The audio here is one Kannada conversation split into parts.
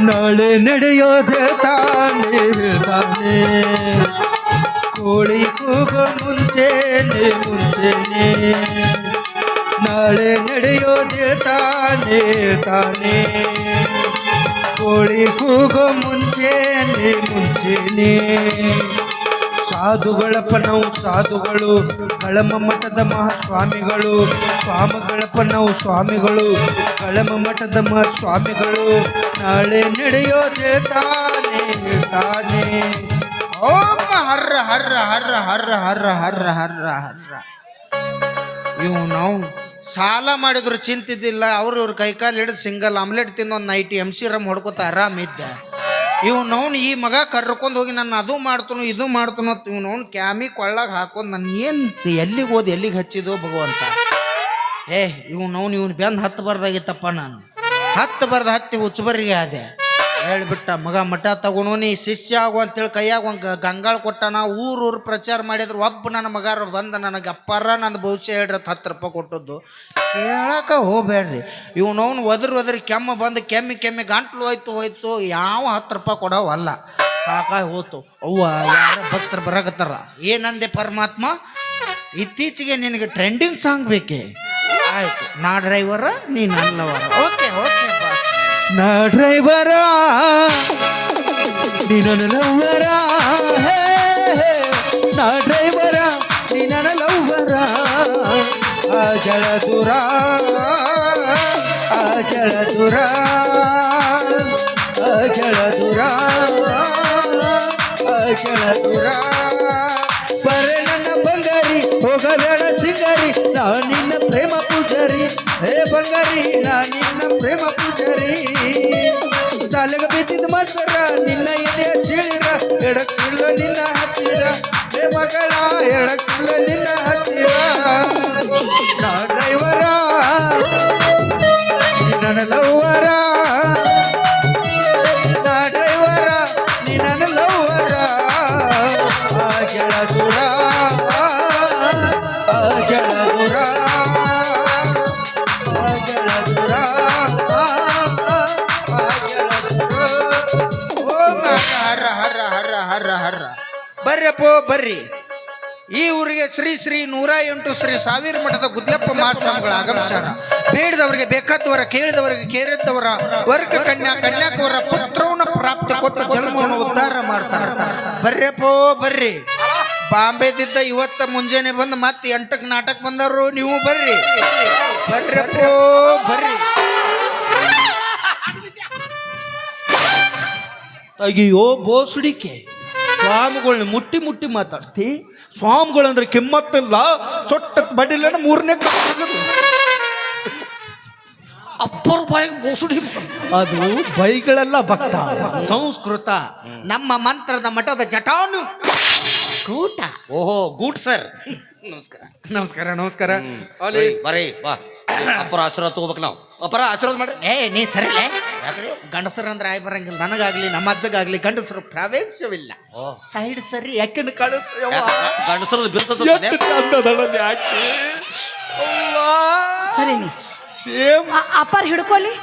ನಾಳೆ ನಡೆಯೋದೆ ತಾನೇ ತಾನೇ. ಕೋಳಿ ಕೂಗೋ ಮುಂಚೆನೆ ಮುಂಚೆನೆ. ನಾಳೆ ನಡೆಯೋದೆ ತಾನೇ ತಾನೇ. ಕೋಳಿ ಕೂಗೋ ಮುಂಚೆನೆ ಮುಂಚೆನೆ. ಸಾಧುಗಳಪ್ಪ ನಾವು ಸಾಧುಗಳು, ಕಳಮ ಮಠದ ಮಹಾಸ್ವಾಮಿಗಳು ಸ್ವಾಮಿಗಳಪ್ಪ ನಾವು ಸ್ವಾಮಿಗಳು, ಕಳಮ ಮಠದ ಮಹಾಸ್ವಾಮಿಗಳು. ನಾಳೆ ನಡೆಯೋದೆ ತಾನೇ, ತಾನೆ. ಓಂ ಹರ್ರ ಹರ್ರ ಹರ್ರ ಹರ್ರ ಹರ್ರ ಹರ್ರ ಹರ್ರ ಹರ್ರ. ಇವು ನಾವು ಸಾಲ ಮಾಡಿದ್ರು ಚಿಂತಿದ್ದಿಲ್ಲ. ಅವ್ರು ಇವ್ರ ಕೈಕಾಲು ಹಿಡಿದು ಸಿಂಗಲ್ ಆಮ್ಲೆಟ್ ತಿನ್ನೋ ನೈಟಿ ಎಂ ಸಿ ರಮ್ ಹೊಡ್ಕೋತ ಆರಾಮಿದ್ದೆ. ಇವ್ ನೋನ್ ಈ ಮಗ ಕರ್ಕೊಂಡು ಹೋಗಿ ನಾನು ಅದು ಮಾಡ್ತನು, ಇದು ಮಾಡ್ತನು ಅಂತ ಕ್ಯಾಮಿ ಕೊಳ್ಳಾಗ ಹಾಕೊಂಡು ನಾನು ಏನು ಎಲ್ಲಿಗೆ ಹೋದ್, ಎಲ್ಲಿಗೆ ಹಚ್ಚಿದೋ ಭಗವಂತ. ಏ ಇವ್ ಇವನ್ ಇವ್ನು ಬೆಂದು ಹತ್ತು ಬರ್ದಾಗಿತ್ತಪ್ಪ ನಾನು. ಹತ್ತು ಬರ್ದು ಹತ್ತಿ ಹುಚ್ಚಬರಿಗೆ ಆದೆ. ಹೇಳ್ಬಿಟ್ಟ, ಮಗ, ಮಠ ತಗೊಂಡು ನೀ ಶಿಷ್ಯ ಆಗು ಅಂತೇಳಿ ಕೈಯಾಗ ಒಂದು ಗಂಗಾಳ ಊರು ಊರು ಪ್ರಚಾರ ಮಾಡಿದ್ರು. ಒಬ್ಬ ನನ್ನ ಮಗಾರ ಬಂದ ನನಗೆ ಅಪ್ಪಾರ ನನ್ನ ಭವಿಷ್ಯ ಹೇಳ್ರಿ ಹತ್ತು ರೂಪಾಯಿ ಕೊಟ್ಟದ್ದು. ಕೇಳಕ ಹೋಗ್ಬೇಡ್ರಿ. ಇವನವನು ಒದ್ರ ಒದರಿ ಕೆಮ್ಮ ಬಂದು ಕೆಮ್ಮಿ ಕೆಮ್ಮಿ ಗಂಟ್ಲು ಹೋಯ್ತು ಹೋಯ್ತು, ಯಾವ ಹತ್ತು ರೂಪಾಯಿ ಕೊಡೋವಲ್ಲ ಸಾಕಾಗಿ ಹೋತು. ಅವ್ವ, ಯಾರ ಭಕ್ತರು ಬರಾಕತ್ತಾರ? ಏನಂದೆ ಪರಮಾತ್ಮ? ಇತ್ತೀಚೆಗೆ ನಿನಗೆ ಟ್ರೆಂಡಿಂಗ್ ಸಾಂಗ್ ಬೇಕೇ? ಆಯ್ತು, ನಾ ಡ್ರೈವರ ನೀ ನನ್ನವರ ಓಕೆ ಓಕೆ నా డ్రైవరా నిన్ను లవ్వరా నా డ్రైవరా నిన్ను లవ్వరా ఆ జలదురా ఆ జలదురా ఆ జలదురా ఆ జలదురా పరే నన్న ಬಂಗಾರಿ ಹೋಗಬೇಡ ಸಿಂಗಾರಿ ನಾನು ಹೇ ಬಂಗಾರಿ, ನಾ ನಿನ್ನ ಪ್ರೇಮ ಪೂಜಾರಿ. ಸಾಲಗ ಬಿದ್ದಿದ್ದ ಮಾಸ್ತರ, ನಿನ್ನ ಇದೆ ಸೀಳಿರ ಎಡಕ್ ನಿನ್ನ ಹತ್ತಿರ. ಹೇ ಮಗಳ ಎಡಕ್ ನಿನ್ನ ಹತ್ತಿರ. ಬರ್ರಪ್ಪೋ ಬರ್ರಿ. ಈ ಊರಿಗೆ ಶ್ರೀ ಶ್ರೀ ನೂರ ಎಂಟು ಶ್ರೀ ಸಾವಿರ ಮಠದ ಗುದ್ಲಪ್ಪ ಮಹಾಸ್ವಾಮಿಗಳ ಆಗಮಿಸೋಣ ಬೇಡದವರಿಗೆ ಬೇಕಾದವರ, ಕೇಳಿದವರಿಗೆ ಕೇರಿದ್ದವರ, ವರ್ಗ ಕನ್ಯಾ ಕನ್ಯಾಕವರ ಪುತ್ರವನ್ನ ಪ್ರಾಪ್ತಿ ಕೊಟ್ಟು ಜನ್ಮವನ್ನು ಉದ್ಧಾರ ಮಾಡ್ತಾರೆ. ಬರ್ರಪ್ಪೋ, ಬರ್ರಿ. ಬಾಂಬೆದಿದ್ದ ಇವತ್ತ ಮುಂಜಾನೆ ಬಂದು ಮತ್ತೆ ಎಂಟಕ್ಕೆ ನಾಟಕ ಬಂದವರು ನೀವು ಬರ್ರಿ. ಬರ್ರಪ್ಪೋ, ಬರ್ರಿ. ಅಯ್ಯೋ ಬೋಸುಡಿಕೆ. ಸ್ವಾಮಿಗಳನ್ನ ಮುಟ್ಟಿ ಮುಟ್ಟಿ ಮಾತಾಡ್ತಿ ಸ್ವಾಮಿಗಳಂದ್ರೆ ಕೆಮ್ಮತ್ತಲ್ಲ ಸೊಟ್ಟ ಬಡಿಲ್ಲ ಮೂರನೇ ಅಪ್ಪರ ಬಾಯಿಗೆ ಬೋಸುಡಿ. ಅದು ಬೈಗಳೆಲ್ಲ ಭಕ್ತ. ಸಂಸ್ಕೃತ. ನಮ್ಮ ಮಂತ್ರದ ಮಠದ ಜಟಾನು ಕೂಟ ಓಹೋ ಗೂಟ್ ಸರ್. ನಮಸ್ಕಾರ ನಮಸ್ಕಾರ. ನಮಸ್ಕಾರ ಬರೀ ಬಾ. ಅಪ್ಪರ ಆಶೀರ್ವಾದ ತಗೋಬೇಕು ನಾವು. ಅಪ್ಪರ ಆಶೀರ್ವಾದ ಮಾಡ್ರಿ. ಏ ನೀ ಸರಿ ಯಾಕ್ರಿ? ಗಂಡಸರಂದ್ರೆ ಆಯ್ ಬರಂಗಿಲ್ಲ. ನನಗಾಗ್ಲಿ ನಮ್ಮ ಅಜ್ಜಗಾಗ್ಲಿ ಗಂಡಸರು ಪ್ರವೇಶವಿಲ್ಲ. ಸೈಡ್ ಸರಿ ಯಾಕೆ? ಕಳಿಸ ಗಂಡಸರು ಸರಿ ನೀ. ಸೇಮ್. ಅಪ್ಪಾರ್ ಹಿಡ್ಕೊಲಿ.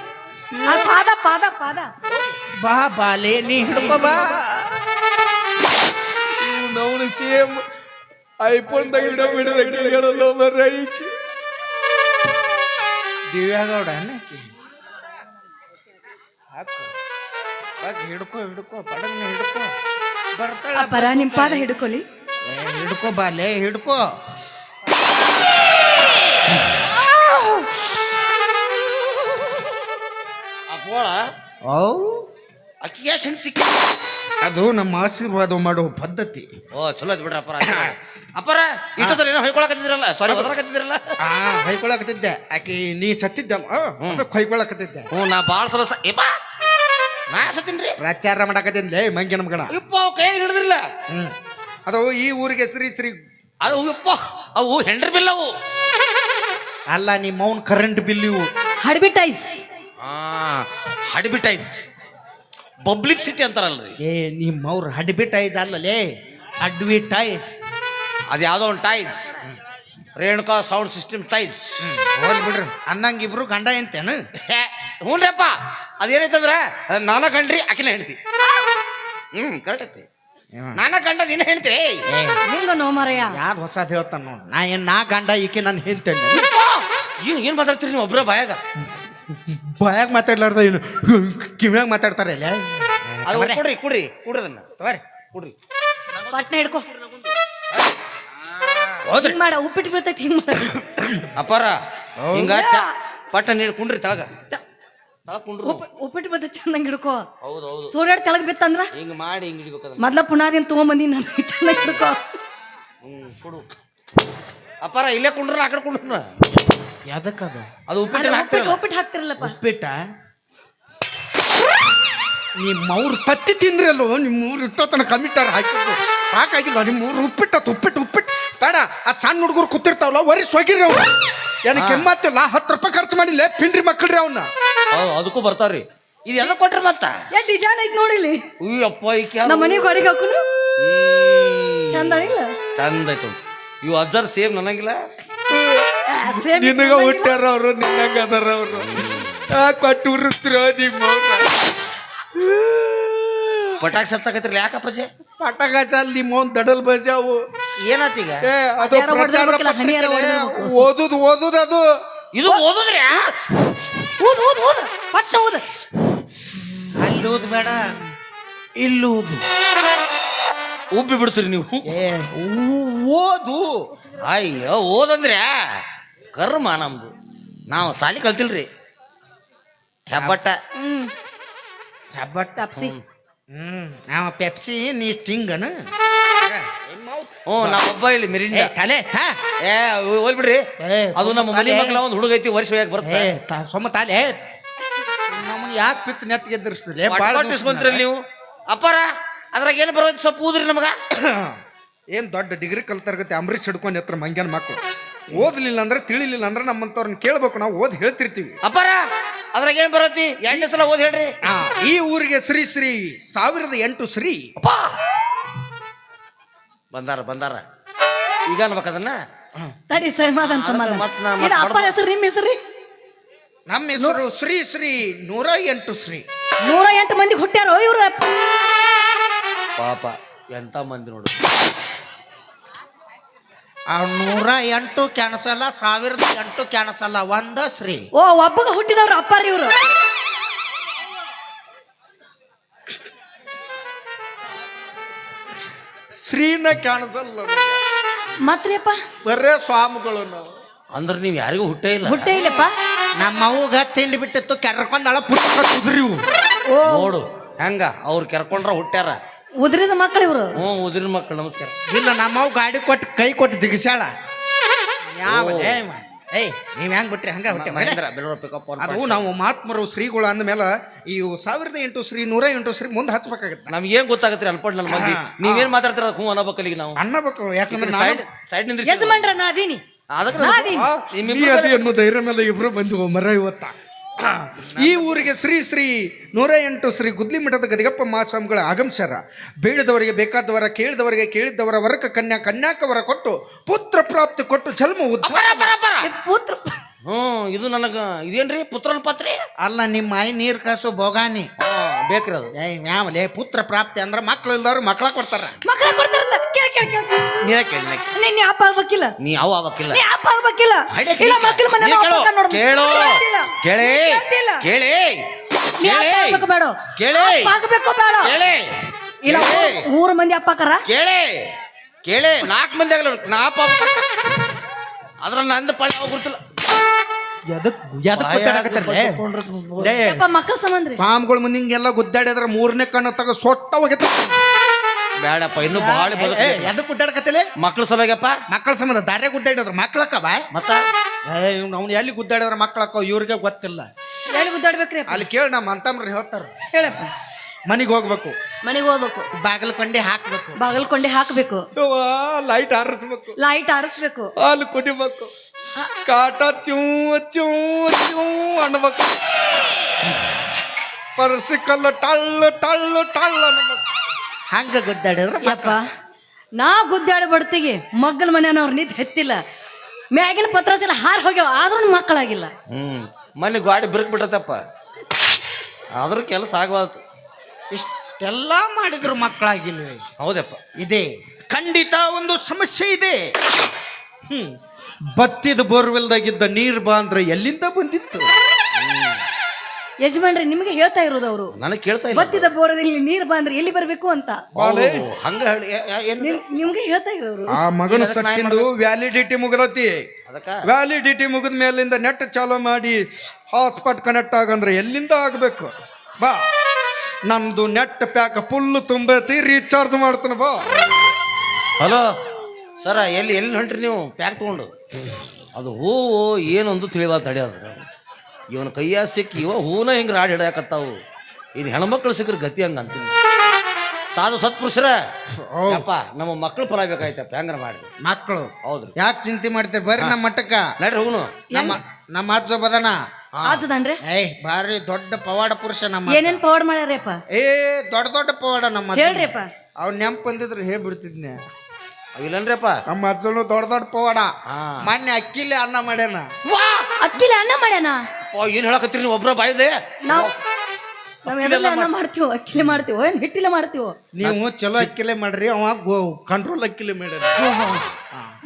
ಆ ಪಾದ ಪಾದ ಪಾದ. ಬಾ ಬಾಲೆ ನೀ ಹಿಡ್ಕೋ ಬಾ. ನಾವು ಸೇಮ್. ಐಫೋನ್ದಾಗ ಹಿಡೋ ಬಿಡೋ ಹೇಳಲ್ಲ ಮರ್ರೈ ದಿವ್ಯಾಗೌಡ ಹಾಕು. ಹಾಕು. ಹಿಡ್ಕೋ ಹಿಡ್ಕೋ ಪಡಗ್ನ ಹಿಡ್ಕೋ. ಬರ್ತಾಳ ಪರ ನಿಮ್ಮ ಪಾದ ಹಿಡ್ಕೊಲಿ ಏ, ಹಿಡ್ಕೋ ಬಾಲೆ ಹಿಡ್ಕೋ. ಅಪ್ಪೋಳ ಔ. ಅಕ್ಕಿ ಯಾಕೆ ಹಿಂಗ್ ಅದು ನಮ್ಮ ಆಶೀರ್ವಾದ ಮಾಡುವ ಪದ್ಧತಿ. ಓ ಚಲೋ ಐತ್ ಬಿಡ್ರಿ ಅಪ್ಪರ ಆಶೀರ್ವಾದ. ಅಪ್ಪರ ಇಷ್ಟೊತ್ತಲ್ಲಿ ಏನೋ ಹೊಯ್ಕೊಳಕತ್ತಿದ್ರಲ್ಲ? ಸಾರಿ ಒದರಾಕತ್ತಿದ್ರಲ್ಲ? ಆ ಹೊಯ್ಕೊಳಕತ್ತಿದ್ದೆ. ಆಕಿ ನೀ ಸತ್ತಿದ್ದಲ್ಲ ಅದಕ್ಕೆ ಹೊಯ್ಕೊಳಕತ್ತಿದ್ದೆ. ಹ್ಞೂ ನಾ ಭಾಳ ಸಲ ಸ ಏಪ? ನಾ ಸತ್ತೀನ್ರಿ? ಪ್ರಚಾರ ಮಾಡಕತ್ತಿದ್ಲೆ ಮಂಗಿನ ಮಗನ ಇಪ್ಪ ಅವು ಕೈ ಹಿಡಿದ್ರಿಲ್ಲ ಹ್ಮ್. ಅದು ಈ ಊರಿಗೆ ಶ್ರೀ ಶ್ರೀ ಅದು ಇಪ್ಪ ಅವು ಹೆಂಡ್ರ ಬಿಲ್ ಅವು. ಅಲ್ಲ ನಿಮ್ಮ ಮೌನ್ ಕರೆಂಟ್ ಬಿಲ್ ಇವು. ಹಡ್ಬಿಟೈಸ್ ಹಾ ಹಡಿಬಿಟ್ಟೈತ್ ಪಬ್ಲಿಕ್ ಸಿಟಿ ಅಂತಾರಲ್ರಿ. ಏ ನಿಮ್ಮ ಅವ್ರ ಅಡ್ವಿಟೈಸ್ ಅಲ್ಲಲೇ? ಅಡ್ವಿಟೈಸ್ ಅದು ಯಾವುದೋ ಒಂದು ಟೈಸ್ ರೇಣುಕಾ ಸೌಂಡ್ ಸಿಸ್ಟಮ್ ಟೈಸ್ ಹೋಲ್ ಬಿಡ್ರಿ. ಅನ್ನಂಗೆ ಇಬ್ರು ಗಂಡ ಎಂತೇನು ಹ್ಞೂನ್ರಪ್ಪ ಅದೇನೈತಂದ್ರ ಅದು ನಾನ ಗಂಡ್ರಿ ಆಕಿನ ಹೆಣ್ತಿ ಹ್ಮ್ ಕರೆಕ್ಟ್ ಐತಿ. ನಾನ ಗಂಡ ನಿನ್ನ ಹೆಣ್ತಿ ಹೆಂಗ ನೋ ಮರಯ್ಯ. ಯಾವ್ದು ಹೊಸದ್ ಹೇಳ್ತಾನ ನೋಡ್. ನಾ ಏನ್ ನಾ ಗಂಡ ಈಕೆ ನಾನು ಹೇಳ್ತೇನೆ ಏನು ಏನು ಮಾತಾಡ್ತೀರಿ ನೀವು ಒಬ್ರ ಬಾಯಾಗ? ಬಾಯಾಗ ಮಾತಾಡ್ಲಾರ್ದ ಏನು? ಕಿವ್ಯಾಗ ಮಾತಾಡ್ತಾರೆ ಇಲ್ಲ ಅದು ಕೊಡ್ರಿ ಕುಡ್ರಿ ಕುಡ್ರದನ್ನ. ತಗೋರಿ. ಕುಡ್ರಿ. ಪಟ್ನ ಹಿಡ್ಕೋ. ಹೌದ್ರಿ ಹಿಂಗ್ ಮಾಡ ಉಪ್ಪಿಟ್ಟು ಬೀಳ್ತೈತಿ ಹಿಂಗ್ ಮಾಡ. ಅಪ್ಪಾರ ಹಿಂಗ ಪಟ್ಟ ನೀರು ಕುಂಡ್ರಿ ತಳಗ. ಕುಂಡ್ರು. ಉಪ್ಪ ಉಪ್ಪಿಟ್ಟು ಬೀಳ್ತೈತಿ ಚಂದಂಗ್ ಹಿಡ್ಕೋ. ಹೌದು ಹೌದು. ಸೂರ್ಯಾಡ್ ತೆಳಗ್ ಬಿತ್ತಂದ್ರ? ಹಿಂಗ ಮಾಡಿ ಹಿಂಗ್ ಹಿಡಿಬೇಕು ಅದನ್ನ ಮೊದ್ಲ ಪುನಾದಿನ ತಗೊಂಬಂದಿ ನಾನು ಚಂದಂಗ್ ಹಿಡ್ಕೋ. ಹ್ಮ್ ಕುಡು. ಅಪ್ಪಾರ ಇಲ್ಲೇ ಕುಂಡ್ರ ಆಕಡೆ ಕಡೆ ಕುಂಡ್ರ ಯಾದಕ್ಕದು ಅದು ಉಪ್ಪಿಟ್ಟು ಉಪ್ಪಿಟ್ಟು ಹಾಕ್ತಿರಲ್ಲ. ಉಪ್ಪಿಟ್ಟು ಹಾಕ್ತಿರಲ್ಲಪ್ಪ. ಉಪ್ಪಿಟ್ಟ? ನಿಮ್ಮವ್ರು ತತ್ತಿ ತಿಂದ್ರಲ್ಲೋ ನಿಮ್ಮೂರು ಇಟ್ಟೋತನ ಕಮ್ಮಿಟ್ಟಾರ ಹಾಕಿದ್ರು ಸಾಕಾಗಿಲ್ಲ ನಿಮ್ಮೂರು ಉಪ್ಪಿಟ್ಟ ಉಪ್ಪಿಟ್ಟು ಉಪ್ಪಿಟ್ಟು. ಬೇಡ ಆ ಸಣ್ಣ ಹುಡುಗರು ಕೂತಿರ್ತಾವಲ್ಲ ವರಿ ಸೊಗಿರಿ ಅವ್ರು. ಏನಕ್ಕೆ ಕೆಮ್ಮತ್ತಿಲ್ಲ? ಹತ್ತು ರೂಪಾಯಿ ಖರ್ಚು ಮಾಡಿಲ್ಲ ಪಿಂಡ್ರಿ ಮಕ್ಕಳ್ರಿ ಅವನ್ನ ಅದಕ್ಕೂ ಬರ್ತಾವ್ರಿ ಇದೆಲ್ಲ ಕೊಟ್ರಿ ಮತ್ತ? ಏ ಡಿಸೈನ್ ಐತ್ ನೋಡಿಲಿ ಅಯ್ಯಪ್ಪ ಈ? ನಮ್ಮ ಮನೆಗೆ ಹೊಡಿಗೆ ಹಾಕುನು? ಚಂದ ಇಲ್ಲ? ಚಂದ ಆಯ್ತು. ಇವು ಅಜ್ಜರ್ ಸೇಮ್ ನನಗಿಲ್ಲ. ನಿನಗ ಹುಟ್ಟಾರ ಅವರು ನಿನ್ನಂಗ ಅದಾರ ಅವರು. ಕೊಟ್ಟು ಉರಿಸ್ತಿರ ನಿಮ್ಮ ಪಟಾಕ್ ಸತ್ತಾಕತ್ರಿ ಯಾಕಪ್ಪ ಯಾಕಪ್ಪಜೆ ಪಟಾಕ ಅಲ್ಲಿ ನಿಮ್ಮ ದಡಲ್ ಬಜಾವು ಏನಾತೀಗ ಏ ಅದು ಅದ್ಯಾರೋ ಪ್ರಚಾರ ಹೊಡ್ದಿರ್ಬೇಕು. ಓದುದು ಓದುದು ಅದು. ಇದು ಓದುದ್ರಿ ಊದ್ ಊದ್ ಊದ್ ಪಟ್ಟ ಊದ್ ಅಲ್ಲಿ ಓದು ಬೇಡ ಇಲ್ಲಿ ಓದು. ಉಬ್ಬಿ ಬಿಡ್ತೀರಿ ನೀವು. ಏ ಓದು. ಅಯ್ಯೋ ಓದಂದ್ರೆ ಕರ್ಮ ನಮ್ದು. ನಾವು ಸಾಲಿ ಕಲ್ತಿಲ್ರಿ. ಹೆಬ್ಬಟ್ಟ. ಹ್ಮ್. ಹೆಬ್ಬಟ್ಟ ಪೆಪ್ಸಿ. ಹ್ಮ್. ನಾವ ಪೆಪ್ಸಿ ನೀ ಸ್ಟಿಂಗನ. ಹ್ಞೂ ನಾವು ಒಬ್ಬ ಇಲ್ಲಿ ಮಿರಿಂಜ. ತಲೆ ಹಾ ಏ ಹೋಗ್ಬಿಡ್ರಿ ಅದು ನಮ್ಮ ಮನೆ. ಮಕ್ಕಳ ಒಂದು ಹುಡುಗ ಐತಿ ವರ್ಷ ಯಾಕೆ ಬರುತ್ತೆ? ಸೊಮ್ಮ ತಾಲೆ. ನಮ್ಗೆ ಯಾಕೆ ಪಿತ್ ನೆತ್ತಿಗೆ ಎದುರಿಸ್ತದೆ? ಇಸ್ಕೊಂತೀರಿ ನೀವು? ಅಪ್ಪಾರ ಅದ್ರಾಗ ಏನು ಬರೋದು? ಸ್ವಲ್ಪ ಊದ್ರಿ ನಮಗ. ಏನು ದೊಡ್ಡ ಡಿಗ್ರಿ ಕಲ್ತಾರ್ಗತ್ತೆ ಅಂಬರೀಷ್ ಹಿಡ್ಕೊಂಡು ಎತ್ತರ ಮಂಗ್ಯಾನ ಮಕ್ಕಳು ಓದ್ಲಿಲ್ಲ ಅಂದ್ರೆ ತಿಳಿಲಿಲ್ಲ ಅಂದ್ರೆ ನಮ್ಮಂತವ್ರನ್ನ ಕೇಳ್ಬೇಕು ನಾವು ಓದ್ ಹೇಳ್ತಿರ್ತೀವಿ. ಅಪ್ಪಾರ ಅದ್ರಾಗ ಏನು ಬರತ್ತಿ? ಎರಡನೇ ಸಲ ಓದ್ ಹೇಳ್ರಿ. ಆ, ಈ ಊರಿಗೆ ಶ್ರೀ ಶ್ರೀ ಸಾವಿರದ ಎಂಟು ಶ್ರೀ. ಅಪ್ಪಾ! ಬಂದಾರ ಬಂದಾರ. ಈಗ ಅನ್ಬೇಕು ಅದನ್ನ? ತಡಿ ಸಮಾಧಾನ ಸಮಾಧಾನ ಮತ್ತ್ ನಾ- ಇದು ಮತ್ತ್ ಅಪ್ಪನ ಹೆಸರು ನಿಮ್ಮ ಹೆಸರು ನಮ್ಮ ಹೆಸರು ಶ್ರೀ ಶ್ರೀ ನೂರ ಎಂಟು ಶ್ರೀ. ನೂರ ಎಂಟು ಮಂದಿ ಹುಟ್ಟ್ಯಾರೋ ಇವ್ರು? ಪಾಪ ಎಂತ ಮಂದಿ ನೋಡು. ಆ ನೂರ ಎಂಟು ಕ್ಯಾನ್ಸಲ್ಲ ಸಾವಿರದ ಎಂಟು ಕ್ಯಾನ್ಸಲ್ಲ ಒಂದ ಶ್ರೀ. ಓ ಒಬ್ಬಗ ಹುಟ್ಟಿದವ್ರು ಅಪ್ಪಾರಿ ಇವರು. ಶ್ರೀನ ಕ್ಯಾನ್ಸಲ್ ಮತ್ರಿಯಪ್ಪ? ಬರೇ ಸ್ವಾಮಿಗಳು ನಾವು. ಅಂದ್ರೆ ನೀವು ಯಾರಿಗೂ ಹುಟ್ಟೇ ಇಲ್ಲ. ಹುಟ್ಟೇ ಇಲ್ಲಪ್ಪ. ನಮ್ಮ ಅವ್ಗ ತಿಂಡಿ ಬಿಟ್ಟಿತ್ತು ಕೆರ್ಕೊಂಡಳ ಪುಸ್ತಕ ಕುದ್ರಿ ಇವು. ಓ. ನೋಡು ಹೆಂಗ ಅವ್ರು ಕೆರ್ಕೊಂಡ್ರ ಹುಟ್ಟ್ಯಾರ. ಉದ್ರಿದ ಮಕ್ಕಳು ಇವರು. ಹ್ಞೂ ಉದ್ರಿದ ಮಕ್ಕಳು ನಮಸ್ಕಾರ. ಇಲ್ಲ ನಮ್ಮ ಅವ್ ಗಾಡಿ ಕೊಟ್ಟು ಕೈ ಕೊಟ್ಟು ಜಿಗಿಸ್ಯಾಳ. ಯಾವ ಏಯ್ ನೀವು ಹೆಂಗ್ ಬಿಟ್ರಿ? ಹಂಗ ಬಿಟ್ಟೆ ಮಹೇಂದ್ರ ಬೆಳೂರು ಪಿಕಪ್ ಅದು ನಾವು ಮಹಾತ್ಮರು ಶ್ರೀಗಳು ಅಂದ್ಮೇಲೆ ಈ ಸಾವಿರದ ಎಂಟು ಶ್ರೀ ನೂರ ಎಂಟು ಶ್ರೀ ಮುಂದೆ ಹಚ್ಬೇಕಾಗತ್ತೆ. ನಮ್ಗೆ ಏನ್ ಗೊತ್ತಾಗತ್ತೆ ಅನ್ಪಡ್ ನನ್ನ ಮಂದಿ? ನೀವೇನ್ ಮಾತಾಡ್ತೀರ ಹ್ಞೂ ಅನ್ನಬೇಕಲ್ಲಿಗೆ ನಾವು? ಅನ್ನಬೇಕು ಯಾಕಂದ್ರೆ ಸೈಡ್ ಸೈಡ್ ಯಜಮಾನ್ರ ನಾ ಅದೀನಿ. ಅದಕ್ಕೆ ಅನ್ನೋ ಧೈರ್ಯ ಮೇಲೆ ಇಬ್ರು ಬಂದು ಮರ ಇವತ್ತ. ಈ ಊರಿಗೆ ಶ್ರೀ ಶ್ರೀ ನೂರ ಎಂಟು ಶ್ರೀ ಗುದ್ಲಿ ಮಠದ ಗದಿಗಪ್ಪ ಮಹಾಸ್ವಾಮಿಗಳ ಆಗಮಶರ ಬೇಡದವರಿಗೆ ಬೇಕಾದವರ ಕೇಳಿದವರಿಗೆ ಕೇಳಿದವರ ವರಕ ಕನ್ಯಾ ಕನ್ಯಾಕವರ ಕೊಟ್ಟು ಪುತ್ರ ಪ್ರಾಪ್ತಿ ಕೊಟ್ಟು ಜನ್ಮ ಉದ್ಧಾರ ಪುತ್ರ. ಹ್ಞೂ ಇದು ನನಗೆ ಇದೇನ್ರಿ ಪುತ್ರನ ಪತ್ರಿ ಅಲ್ಲ ನಿಮ್ಮ ಆಯಿ ನೀರು ಕಾಸು ಬೋಗಾನಿ ಬೇಕ್ರಿ ಅದು. ಯಾವಲೇ ಮ್ಯಾಮಲೆ ಪುತ್ರ ಪ್ರಾಪ್ತಿ ಅಂದ್ರೆ ಮಕ್ಳು ಇಲ್ದವ್ರು ಮಕ್ಕಳ ಕೊಡ್ತಾರ. ಮಕ್ಕಳ ಕೊಡ್ತಾರಂತ ಕೇಳ ಕೇಳ ಕೇಳ. ನೀನ ಕೇಳಿ ನೀನ ಕೇಳಿ. ನೀ ಅಪ್ಪ ಆಗ್ಬೇಕಿಲ್ಲ. ನೀ ಅವ ಅವಕ್ಕಿಲ್ಲ ನೀ ಅಪ್ಪ ಆಗ್ಬೇಕಿಲ್ಲ. ಹೈಡೆ ಇಲ್ಲ ಮಕ್ಕಳ ಮನೆ ನೀ ಕೇಳು. ಕೇಳು ಕೇಳಿ ಕೇಳ್ತಿಲ್ಲ. ಕೇಳಿ ನೀ ಅಪ್ಪ ಕರ ಆಗ್ಬೇಕು ಬೇಡ. ಕೇಳಿ. ಅಪ್ಪ ಆಗ್ಬೇಕು ಬೇಡ. ಕೇಳಿ ಇಲ್ಲ ಕೇಳಿ. ಊರ್- ಊರ್ ಮಂದಿ ಅಪ್ಪಕರ ಕೇಳಿ ಕೇಳಿ ನಾಲ್ಕು ಮಂದಿ ಆಗಲ್ಲ ನಾ ಪಾಪ ಅದ್ರ ನಂದು ಪಳ್ಳಿ ಹೋಗ್ಬಿಡ್ತಿಲ್ಲ ಗುರುತಿಲ್ಲ? ಅಪ್ಪ ಮಕ್ಕಳ ಸಂಬಂಧ ಸ್ವಾಮಿಗಳ ಮುಂದೆ ಹಿಂಗೆಲ್ಲ ಗುದ್ದಾಡಿದ್ರ ಮೂರನೇ ಕಣ್ಣು ತಗ ಸೊಟ್ಟ ಹೋಗಿತ್ತ. ಬೇಡಪ್ಪ ಇನ್ನು ಭಾಳ ಎದಕ್ಕೆ ಎದಕ್ ಮಕ್ಕಳ ಮಕ್ಳು ಸಲುವಾಗಪ್ಪ ಮಕ್ಕಳ ಸಂಬಂಧ ದಾರೆ ಗುಡ್ಡಾಡಿದ್ರು ಮಕ್ಳಕ್ಕ ಬಾ. ಮತ್ತ? ಅವ್ನು ಎಲ್ಲಿ ಗುದ್ದಾಡಿದ್ರ ಮಕ್ಕಳಕ್ಕ ಇವ್ರಿಗೆ ಗೊತ್ತಿಲ್ಲ. ಎಲ್ಲಿ ಗುದ್ದಾಡ್ಬೇಕ್ರಿ ಅಲ್ಲಿ ಕೇಳಿ ನಮ್ಮ ಅಂತಮ್ರ ಹೇಳ್ತಾರ. ಹೇಳಪ್ಪ. ಮನೆಗೆ ಹೋಗ್ಬೇಕು. ಮನೆಗೆ ಹೋಗ್ಬೇಕು. ಬಾಗಿಲು ಕೊಂಡಿ ಹಾಕ್ಬೇಕು. ಹಾಕಬೇಕು. ಹಾಕ್ಬೇಕು ಲೈಟ್ ಆರಿಸ್ಬೇಕು. ಲೈಟ್ ಆರಿಸ್ಬೇಕು. ಹಾಲು ಕುಡಿಬೇಕು. ಕಾಟ ಚೂ ಚೂ ಚೂ ಅನ್ಬೇಕು. ಪರ್ಸಿ ಕಲ್ಲು ಟಳ್ಳು ಟಳ್ಳು ಟಳ್ಳು ಅನ್ಬೇಕು. ಹಂಗ ಗುದ್ದಾಡಿದ್ರು ಯಪ್ಪ ನಾ ಗುದ್ದಾಡಿ ಬಡ್ತಿಗೆ ಮಗ್ಗಲ ಮನೆಯವ್ರು ನಿಂತು ಹೆತ್ತಿಲ್ಲ. ಮ್ಯಾಗಿನ ಪತ್ರಸೆಲ್ಲ ಹಾರ್ ಹೋಗ್ಯಾವ ಆದ್ರೂ ಮಕ್ಕಳಾಗಿಲ್ಲ. ಹ್ಮ್ ಮನೆ ಗಾಡಿ ಬಿರುಕ್ ಬಿಟ್ಟತಪ್ಪ. ಆದ್ರೂ ಕೆಲಸ ಆಗಬಾರ್ದು. ಇಷ್ಟೆಲ್ಲ ಮಾಡಿದ್ರು ಮಕ್ಕಳಾಗಿಲ್ವೇ? ಹೌದಪ್ಪ. ಇದೆ. ಖಂಡಿತ ಒಂದು ಸಮಸ್ಯೆ ಇದೆ. ಹ್ಮ್. ಬತ್ತಿದ ಬೋರ್ವೆಲ್ದಾಗಿದ್ದ ನೀರು ಬಾ ಅಂದ್ರೆ ಎಲ್ಲಿಂದ ಬಂದಿತ್ತು? ಯಜಮಾನ್ರಿ ನಿಮಗೆ ಹೇಳ್ತಾ ಇರೋದು ಅವರು. ನನಗೆ ಕೇಳ್ತಾ ಇಲ್ಲ ಬತ್ತಿದ ಬೋರದಲ್ಲಿ ನೀರು ಬಂದ್ರೆ ಎಲ್ಲಿ ಬರಬೇಕು ಅಂತ. ಓ, ಹಂಗ ಹೇಳಿ ಏನ್ ನಿಮ್- ನಿಮ್ಗೆ ಹೇಳ್ತಾ ಇರೋರು ಆ ಮಗನ ಸಕ್ಕಿಂದು ವ್ಯಾಲಿಡಿಟಿ ಮುಗಿದತಿ. ಅದಕ್ಕ? ವ್ಯಾಲಿಡಿಟಿ ಮುಗಿದ ಮೇಲಿಂದ ನೆಟ್ ಚಾಲೂ ಮಾಡಿ ಹಾಟ್ಸ್ಪಾಟ್ ಕನೆಕ್ಟ್ ಆಗಂದ್ರೆ ಎಲ್ಲಿಂದ ಆಗಬೇಕು? ಬಾ. ನಮ್ದು ನೆಟ್ ಪ್ಯಾಕ್ ಫುಲ್ ತುಂಬತಿ ರೀಚಾರ್ಜ್ ಮಾಡ್ತಾನೆ ಬಾ. ಹಲೋ ಸರ ಎಲ್ಲಿ ಎಲ್ಲಿ ಹೊಂಟ್ರಿ ನೀವು? ಪ್ಯಾಕ್ ತಗೊಂಡು. ಅದು ಹೂವು ಏನೊಂದು ತಿಳಿದ ತಡೆಯೋದು ಇವನ ಕೈಯಾಗ ಸಿಕ್ಕಿ ಇವ ಹೂನ ಹಿಂಗೆ ರಾಡ್ ಹಿಡಿಯಾಕತ್ತಾವು. ಇನ್ನು ಹೆಣ್ಮಕ್ಳು ಸಿಕ್ಕರೆ ಗತಿ ಹಂಗೆ ಅಂತೀನಿ. ಸಾಧು ಸತ್ಪುರುಷರ ಅಪ್ಪ ನಮ್ಮ ಮಕ್ಕಳು ಫಲ ಬೇಕಾಯ್ತಪ್ಪ ಹೆಂಗಾರ ಮಾಡಿ ಮಕ್ಕಳು ಹೌದ್ರಿ. ಯಾಕೆ ಚಿಂತೆ ಮಾಡ್ತೀರಿ? ಬರ್ರಿ ನಮ್ಮ ಮಟ್ಟಕ್ಕ ನಡ್ರಿ ಹೂನು ನಮ್ಮ ನಮ್ಮ ಅಜ್ಜ ಬದನ. ಆಚದನ್ರಿ ಏಯ್ ಭಾರಿ ದೊಡ್ಡ ಪವಾಡ ಪುರುಷ ನಮ್ಮ ಏನೇನ್ ಪವಾಡ ಮಾಡ್ಯಾರಪ್ಪ ಏ ದೊಡ್ಡ ದೊಡ್ಡ ಪವಾಡ ನಮ್ಮ. ಹೇಳ್ರಿಪ್ಪ ಅವ್ರು ನೆಂಪ್ ಬಂದಿದ್ರು ಹೇಳ್ಬಿಡ್ತಿದ್ನೆ ಅವಿಲ್ಲನ್ರಿಪ್ಪ ನಮ್ಮ ಅಜ್ಜನು ದೊಡ್ಡ ದೊಡ್ಡ ಪವಾಡ. ಮಾನ್ಯ ಮೊನ್ನೆ ಅಕ್ಕಿಲೆ ಅನ್ನ ಮಾಡ್ಯಾನ. ಅಕ್ಕಿಲಿ ಅನ್ನ ಮಾಡ್ಯಾನ? ಏನು ಹೇಳಕತ್ತೀರಿ ನೀವು? ಒಬ್ರ ಬಾಯಿದೆ? ನಾವ್ ನಾವ್ ಅನ್ನ ಮಾಡ್ತೀವೋ ಅಕ್ಕಿಲೆ ಮಾಡ್ತೀವೋ ಏನ್ ಹಿಟ್ಟಿಲೆ ಮಾಡ್ತೀವೋ? ನೀವು ಚಲೋ ಅಕ್ಕಿಲೆ ಮಾಡ್ರಿ ಅವ ಗೋ ಕಂಟ್ರೋಲ್ ಅಕ್ಕಿಲೆ ಮಾಡ್ರಿ.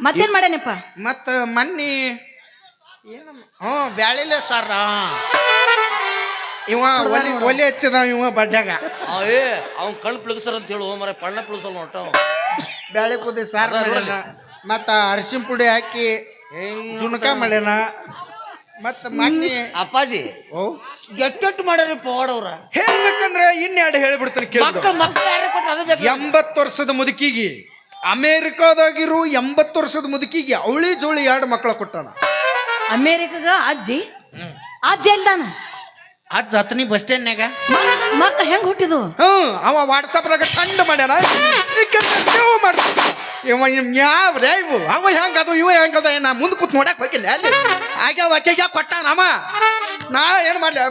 ಮತ್ತೇನ್ ಮಾಡ್ಯಾನಪ್ಪ? ಮತ್ತ ಮನ್ನಿ ಹ್ಞೂ ಬ್ಯಾಳಿಲೆ ಸಾರ. ಇವ ಒಲಿ ಒಲಿ ಹಚ್ಚದ ಇವ ಬಡ್ಡ್ಯಾಗ ಅವೇ ಅವ್ನ ಕಣ್ಣು ಪ್ಲಗ್ಸರ್ ಅಂತ ಹೇಳು ಮರ ಪಣ್ಣ ಪ್ಲಗ್ಸಲ್ ನೋಟ ಬ್ಯಾಳಿ ಕುದಿ ಸಾರ್ ಮಾಡ್ಯಾನ. ಮತ್ತ ಅರಿಶಿನ ಪುಡಿ ಹಾಕಿ ಜುಣಕ ಮಾಡ್ಯಾನ. ಮತ್ತ ಮನ್ನಿ ಅಪ್ಪಾಜಿ ಓ? ಮಾಡ್ರಿ ಮಾಡ್ಯಾರ ಪವಾಡವ್ರ ಹೇಳ್ಬೇಕಂದ್ರೆ ಇನ್ನೆರಡು ಹೇಳ್ಬಿಡ್ತೀನಿ ಕೇಳಿ ಮಕ್ಕಳು ಮಕ್ಕಳು ಯಾರು ಕೊಟ್ರು? ಅದು ಬೇಕು. ಎಂಬತ್ತು ವರ್ಷದ ಮುದುಕಿಗೆ ಅಮೇರಿಕಾದಾಗಿರು ಎಂಬತ್ತು ವರ್ಷದ ಮುದುಕಿಗೆ ಅವಳಿ ಜೋಳಿ ಎರಡು ಮಕ್ಕಳ ಕೊಟ್ಟಣ. ಅಮೇರಿಕಾಗ ಅಜ್ಜಿ ಅಜ್ಜಿ ಎಲ್ದಾನ ಅಜ್ಜ ಹತ್ತನಿ ಬಸ್ ಸ್ಟ್ಯಾಂಡ್ನಾಗ ಮಕ್ಕ ಹೆಂಗ್ ಹುಟ್ಟಿದು ಹ್ಞೂ ಅವ ವಾಟ್ಸಪ್ದಾಗ ಸಣ್ಣ ಮಾಡ್ಯಾನ. ನೀವು ಮಾಡ್ತಾನ. ಇವ ಯಾವ ರೇ ಇವು. ಅವ ಹೆಂಗದು ಇವ ಹೆಂಗದ ನಾ ಮುಂದೆ ಕೂತ್ ನೋಡಕ್ ಹೋಗಿಲ್ಲ ಅಲ್ಲಿ. ಆಗ್ಯಾವ ಆಕೆಗೆ ಕೊಟ್ಟಾನ ಅವ? ನಾ ಏನು ಮಾಡ್ಲಿ?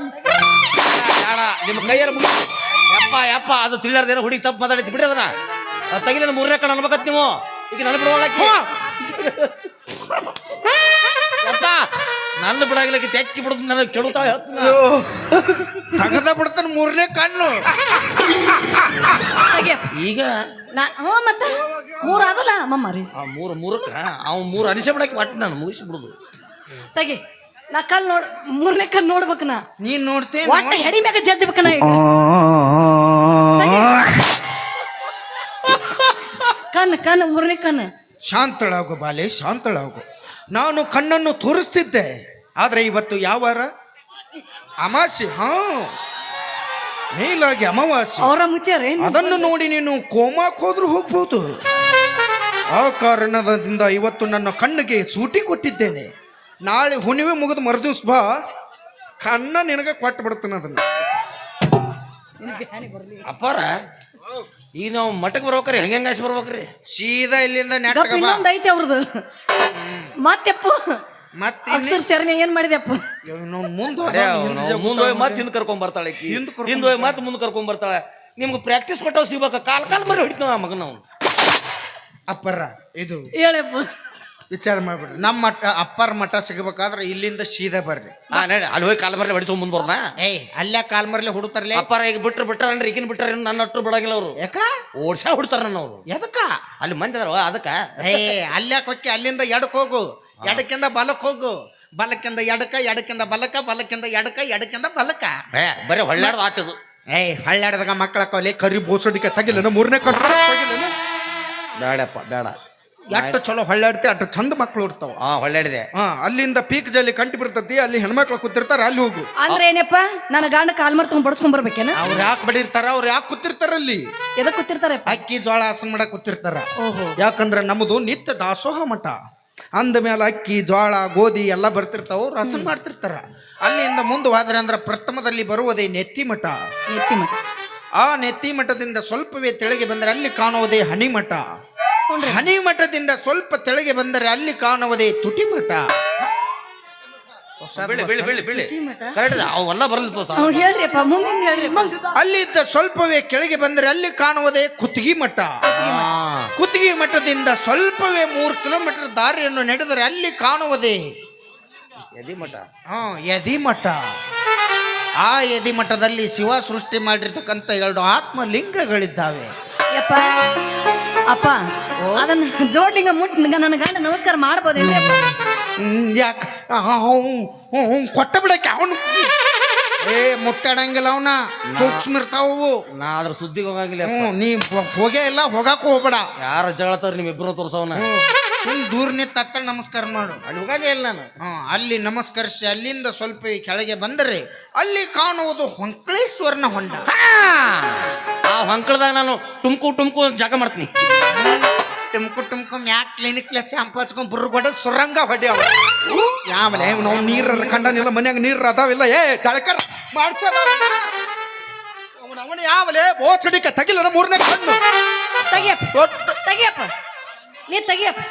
ನಿಮ್ಮ ಕೈಯಲ್ಲಿ ಮುಗಿ ಯಪ್ಪ ಯಪ್ಪ ಅದು ತಿಳಿಯಾರ್ದೇನೋ ಹುಡುಗಿ ತಪ್ಪು ಮಾತಾಡಿದ್ ಬಿಡಿ ಅದನ್ನ. ಅದು ಮೂರನೇ ಕಣ ಅನ್ಬೇಕತ್ ನೀವು. ಈಗ ನನ್ನ ಬಿಡುವಳಕ್ಕೆ ಯಪ್ಪ ನನ್ನ ಬಿಡಾಗ್ಲಿಕ್ಕೆ ತೆಕ್ಕಿ ಬಿಡುದು ನನಗೆ ಕೆಡುತ್ತಾ ಹೇಳ್ತೀನಿ. ತಗದ ಬಿಡ್ತಾನ ಮೂರನೇ ಕಣ್ಣು. ಈಗ? ನಾ ಹ್ಞೂ ಮತ್ತೆ? ಮೂರು ಅದಲ್ಲ ಮಮ್ಮರಿ ಆ ಮೂರು ಮೂರಕ್ಕ? ಅವ್ ಮೂರು ಅನಿಸೆ ಬಿಡಕ್ಕೆ ಒಟ್ಟು ನಾನು ಮುಗಿಸಿ ಬಿಡುದು. ತಗೆ. ನಾ ಕಲ್ ನೋಡ್ ಮೂರನೇ ಕಲ್ ನೋಡ್ಬೇಕು ನಾ. ನೀನ್ ನೋಡ್ತೀನಿ ಒಟ್ಟ ಹೆಡಿ ಮ್ಯಾಗ ನಾ ಈಗ. ತೆಗಿ. ಕಣ್ಣು ಕಣ್ಣು ಮೂರನೇ ಕಣ್ ಶಾಂತಳಾಗು ಬಾಲೆ ಶಾಂತಳಾಗು. ನಾನು ಕಣ್ಣನ್ನು ತೋರಿಸ್ತಿದ್ದೆ. ಆದ್ರೆ ಇವತ್ತು ಯಾವ ಅಮಾಸಿ ಹಾ. ಮೇಲಾಗಿ ಅಮಾವಾಸ್ಯ. ಅವರ ಮುಚ್ಚಾರೆ ಅದನ್ನು ನೋಡಿ ನೀನು ಕೋಮಾಕ್ ಹೋದ್ರೂ ಹೋಗ್ಬೋದು. ಆ ಕಾರಣದಿಂದ ಇವತ್ತು ನನ್ನ ಕಣ್ಣಿಗೆ ಸೂಟಿ ಕೊಟ್ಟಿದ್ದೇನೆ. ನಾಳೆ ಹುಣಿವೆ ಮುಗಿದು ಮರುದಿವ್ಸ ಬಾ. ಕಣ್ಣ ನಿನಗೆ ಕೊಟ್ಟು ಬಿಡ್ತಾನೆ ಅದನ್ನ. ಅಪ್ಪಾರ ಈಗ ನಾವು ಮಠಕ್ಕೆ ಬರ್ಬೇಕ್ರಿ ಹೆಂಗೆ ಹೆಂಗಾಸಿ ಬರ್ಬೇಕ್ರಿ? ಸೀದಾ ಇಲ್ಲಿಂದ ನೆಟ್ಟ ಇನ್ನೊಂದ್ ಐತಿ ಅವ್ರದ್ದು ಮತ್ತೆಪ್ಪ ಮತ್ತೆ ಅಕ್ಷರ ಸೆರನೆ ಏನ್ ಮಾಡಿದೆಪ್ಪ ಮುಂದೆ ಮುಂದೆ ಹೋಗಿ ಮತ್ತೆ ಹಿಂದೆ ಕರ್ಕೊಂಡ್ ಬರ್ತಾಳೆ ಈಕಿ. ಹಿಂದ್ ಕರ್ಕೊಂಡ್ ಹಿಂದೆ ಹೋಗಿ ಮತ್ತೆ ಮುಂದೆ ಕರ್ಕೊಂಡ್ ಬರ್ತಾಳೆ. ನಿಮ್ಗೆ ಪ್ರಾಕ್ಟೀಸ್ ಕೊಟ್ಟವ್ ಸಿಗ್ಬೇಕ? ಕಾಲ್ ಕಾಲ್ ಮರಿ ಹೊಡಿತಾವ ಮಗನ ಅವ್ನು? ಅಪ್ಪರ ಇದು ಹೇಳಪ್ಪ. ವಿಚಾರ ಮಾಡ್ಬಿಡ್ರಿ ನಮ್ಮ ಮಠ ಅಪ್ಪರ ಮಠ ಸಿಗಬೇಕಾದ್ರೆ ಇಲ್ಲಿಂದ ಸೀದಾ ಬರ್ರಿ. ಹಾ ನಡಿ ಅಲ್ಲಿ ಹೋಗಿ ಕಾಲ್ ಮರಿ ಹೊಡಿತಾವ ಮುಂದೆ ಬರ್ನ ಏಯ್ ಅಲ್ಲೇ ಕಾಲ್ಮರ್ಲೆ ಮರ್ಲೆ ಅಪ್ಪರ ಈಗ ಬಿಟ್ರು ಬಿಟ್ಟಾರನ್ರಿ? ಈಗಿನ ಬಿಟ್ಟಾರ ನನ್ನ ಅಟ್ರು ಬಿಡಂಗಿಲ್ಲ ಅವರು. ಯಾಕ? ಓಡ್ಸಾ ಹುಡ್ತಾರ ನನ್ನ ಅವರು. ಎದಕ್ಕ? ಅಲ್ಲಿ ಮಂದಿ ಅದಾರ ಅದಕ್ಕ? ಏ ಅಲ್ಲೇ ಕೊಕ್ಕಿ ಅಲ್ಲಿಂದ ಎಡಕ್ ಹೋಗು. ಎಡಕ್ಕಿಂದ ಬಲಕ್ ಹೋಗು. ಬಲಕ್ಕಿಂದ ಎಡಕ ಎಡಕ್ಕಿಂದ ಬಲಕ ಬಲಕ್ಕಿಂದ ಎಡಕ ಎಡಕ್ಕಿಂದ ಬಲಕ. ಏ ಬರೀ ಹೊಳ್ಳಾಡ್ದು ಆತದು ಏಯ್ ಹಳ್ಳಾಡ್ದಾಗ ಮಕ್ಕಳ ಕೊಲೆ ಕರಿ ಬೋಸಡಿಕೆ ತಗಿಲ್ಲ ಮೂರನೇ ಕಟ್ ತಗಿಲೇನ ಬೇಡಪ್ಪ ಬೇಡ. ಎಷ್ಟು ಚಲೋ ಹೊಳ್ಳಾಡ್ತಿ ಅಷ್ಟು ಚಂದ ಮಕ್ಕಳು ಇರ್ತಾವ. ಹಾ ಹೊಳ್ಳಾಡಿದೆ ಹಾ ಅಲ್ಲಿಂದ ಪೀಕ್ ಜಲ್ಲಿ ಕಂಟಿ ಬಿಡ್ತತಿ ಅಲ್ಲಿ ಹೆಣ್ಮಕ್ಳು ಕೂತಿರ್ತಾರ ಅಲ್ಲಿ ಹೋಗು. ಅಂದ್ರೆ ಏನಪ್ಪ? ನನ್ನ ಗಂಡ ಕಾಲ್ ಮಾರ್ ತಗೊಂಡ್ ಬಡ್ಸ್ಕೊಂಡ್ ಬರ್ಬೇಕೇನ? ಅವ್ರು ಯಾಕೆ ಬಡಿರ್ತಾರ ಅವ್ರು ಯಾಕೆ ಕೂತಿರ್ತಾರ ಅಲ್ಲಿ? ಎದಕ್ಕೆ ಕೂತಿರ್ತಾರೆ ಅಕ್ಕಿ ಜೋಳ ಆಸನ ಮಾಡಕ್ ಕೂತಿರ್ತಾರ. ಓಹೋ. ಯಾಕಂದ್ರೆ ನಮ್ಮದು ನಿತ್ಯ ದಾಸೋಹ ಮಠ. ಅಂದ ಮೇಲೆ ಅಕ್ಕಿ ಜೋಳ ಗೋಧಿ ಎಲ್ಲ ಬರ್ತಿರ್ತಾವ ರಸನ್ ಹಸನ್ ಮಾಡ್ತಿರ್ತಾರ. ಅಲ್ಲಿಂದ ಮುಂದೆ ಹೋದ್ರೆ ಅಂದ್ರೆ ಪ್ರಥಮದಲ್ಲಿ ಬರುವುದೇ ನೆತ್ತಿ ಮಠ. ನೆತ್ತಿ ಮಠ. ಆ ನೆತ್ತಿ ಮಠದಿಂದ ಸ್ವಲ್ಪವೇ ತೆಳಗೆ ಬಂದ್ರೆ ಅಲ್ಲಿ ಕಾಣುವುದೇ ಹನಿ ಮಠ. ಹನಿ ಮಠದಿಂದ ಸ್ವಲ್ಪ ತೆಳಗೆ ಬಂದರೆ ಅಲ್ಲಿ ಕಾಣುವುದೇ ತುಟಿ ಮಠ ಅಲ್ಲಿದ್ದ ಸ್ವಲ್ಪವೇ ಕೆಳಗೆ ಬಂದರೆ ಅಲ್ಲಿ ಕಾಣುವುದೇ ಕುತ್ತಿಗೆ ಮಠ. ಕುತ್ತಿಗೆ ಮಠದಿಂದ ಸ್ವಲ್ಪವೇ ಮೂರು ಕಿಲೋಮೀಟರ್ ದಾರಿಯನ್ನು ನಡೆದರೆ ಅಲ್ಲಿ ಕಾಣುವುದೇ ಯದಿಮಠ. ಹಾ ಯದಿಮಠ. ಆ ಯದಿಮಠದಲ್ಲಿ ಶಿವ ಸೃಷ್ಟಿ ಮಾಡಿರ್ತಕ್ಕಂಥ ಎರಡು ಆತ್ಮಲಿಂಗಗಳಿದ್ದಾವೆ. ಯಪ್ಪ. ಅಪ್ಪ ಅದನ್ನ ಜೋಡ್ಲಿಂಗ ಮುಟ್ ನನ್ನ ಗಂಡ ನಮಸ್ಕಾರ ಮಾಡ್ಬೋದೇನ್ರಿ ಅಪ್ಪ? ಯಾಕೆ? ಕೊಟ್ಟ ಬಿಡಕ್ಕೆ ಅವನು. ಏ ಮುಟ್ಟಾಡಂಗಿಲ್ಲ ಅವನ. ಸೂಕ್ಷ್ಮ ಇರ್ತಾವು ನಾ ಅದ್ರ ಸುದ್ದಿಗೆ ಹೋಗಂಗಿಲ್ಲ ಹ್ಞೂ ನೀ ಹೊ- ಹೋಗೇ ಇಲ್ಲ ಹೋಗಾಕು ಹೋಗ್ಬೇಡ. ಯಾರ ಜಗಳತಾರ ಇಬ್ರು ತೋರ್ಸವನ ಸುಮ್ ದೂರ ನಿಂತ ನಮಸ್ಕಾರ ಮಾಡು. ಅಲ್ಲಿ ಹೋಗಂಗೇ ಇಲ್ಲ ನಾನು. ಹಾ ಅಲ್ಲಿ ನಮಸ್ಕರಿಸಿ ಅಲ್ಲಿಂದ ಸ್ವಲ್ಪ ಈ ಕೆಳಗೆ ಬಂದರೆ ಅಲ್ಲಿ ಕಾಣುವುದು ಹೊಂಕಳೇಶ್ವರನ ಹೊಂಡ. ಆ ಹೊಂಕಳದಾಗ ನಾನು ಟುಮ್ಕು ಟುಮ್ಕು ಜಾಗ ಮಾಡ್ತೀನಿ. ಟುಮ್ಕು ಟುಮ್ಕು ಮ್ಯಾಕ್ ಕ್ಲಿನಿಕ್ ಪ್ಲಸ್ ಶಾಂಪು ಹಚ್ಕೊಂಡು ಬುರ್ರು ಕೊಡ ಸುರಂಗ ಹೊಡ್ಯಾವ. ಆಮೇಲೆ ನಾವು ನೀರು ಕಂಡನಿಲ್ಲ ಮನ್ಯಾಗ ನೀರು ಅದಾವಿಲ್ಲ. ಏ ಚಳಕರ್ ಮಾಡ್ಸದ ಅವನ ಯಾವಲೆ ಬೋಚಡಿಕ ತಗಿಲ್ಲ ಮೂರನೇ ಕಣ್ಣು ತೆಗಿಯಪ್ಪ. ತೆಗಿಯಪ್ಪ. ನೀ ತೆಗಿಯಪ್ಪ.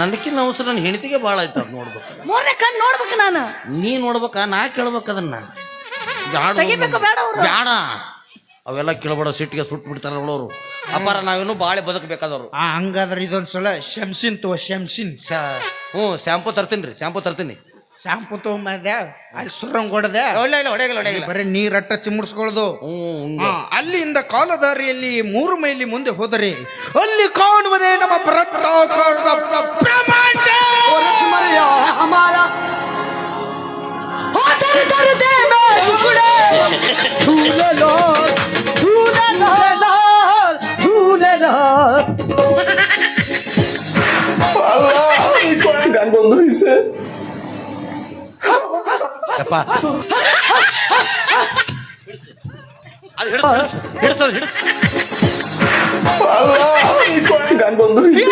ನನಕಿನ್ನ ಅವಸರ ನನ್ನ ಹೆಂಡತಿಗೆ ಭಾಳ ಆಯ್ತು ಅದು ನೋಡ್ಬೇಕು. ಮೂರನೇ ಕಣ್ಣು ನೋಡ್ಬೇಕು ನಾನು. ನೀ ನೋಡ್ಬೇಕ ನಾ ಕೇಳ್ಬೇಕು ಅದನ್ನ. ಬ್ಯಾಡ ತೆಗಿಬೇಕು ಬೇಡ ಅವ್ರು. ಬ್ಯಾಡ. ಅವೆಲ್ಲ ಕೇಳಬೇಡ ಸಿಟ್ಟಿಗೆ ಸುಟ್ಟು ಬಿಡ್ತಾರ ಅವರು ಅಪ್ಪಾರ ನಾವೇನು ಬಾಳೆ ಬದುಕಬೇಕಾದವ್ರು. ಆ ಹಂಗಾದ್ರೆ ಇದೊಂದ್ಸಲ ಶಂಸಿನ್ ತೋ ಶಂಸಿನ್ ಹ್ಞೂ ಶಾಂಪು ತರ್ತೀನಿ ರೀ ಶಾಂಪು ತರ್ತೀನಿ. ಶಾಂಪು ತಗೊಂಬಂದೆ ಅಲ್ಲಿ ಸುರಂಗ್ ಹೊಡೆದೆ. ಇಲ್ಲ ಇಲ್ಲ ಹೊಡೆಯಲ್ಲ ಹೊಡೆಯಲ್ಲ ಬರೀ ನೀರಟ್ಟ ಚಿಮುಡ್ಸ್ಕೊಳ್ದು ಹ್ಞೂ ಅಲ್ಲಿಂದ ಕಾಲದಾರಿಯಲ್ಲಿ ಮೂರು ಮೈಲಿ ಮುಂದೆ ಹೋದರೆ ಅಲ್ಲಿ ಕಾಣುವುದೇ ನಮ್ಮ ಪ್ರತಾಕಾರದ ಬ್ರಹ್ಮಾಂಡ! ಹಮಾರ. বন্ধ হয়েছে ಯಪ್ಪ ಅದು ಹಿಡಿಸ್ ಹಿಡಿಸ್ ಹಿಡಿಸ್ গান বন্ধ হয়েছে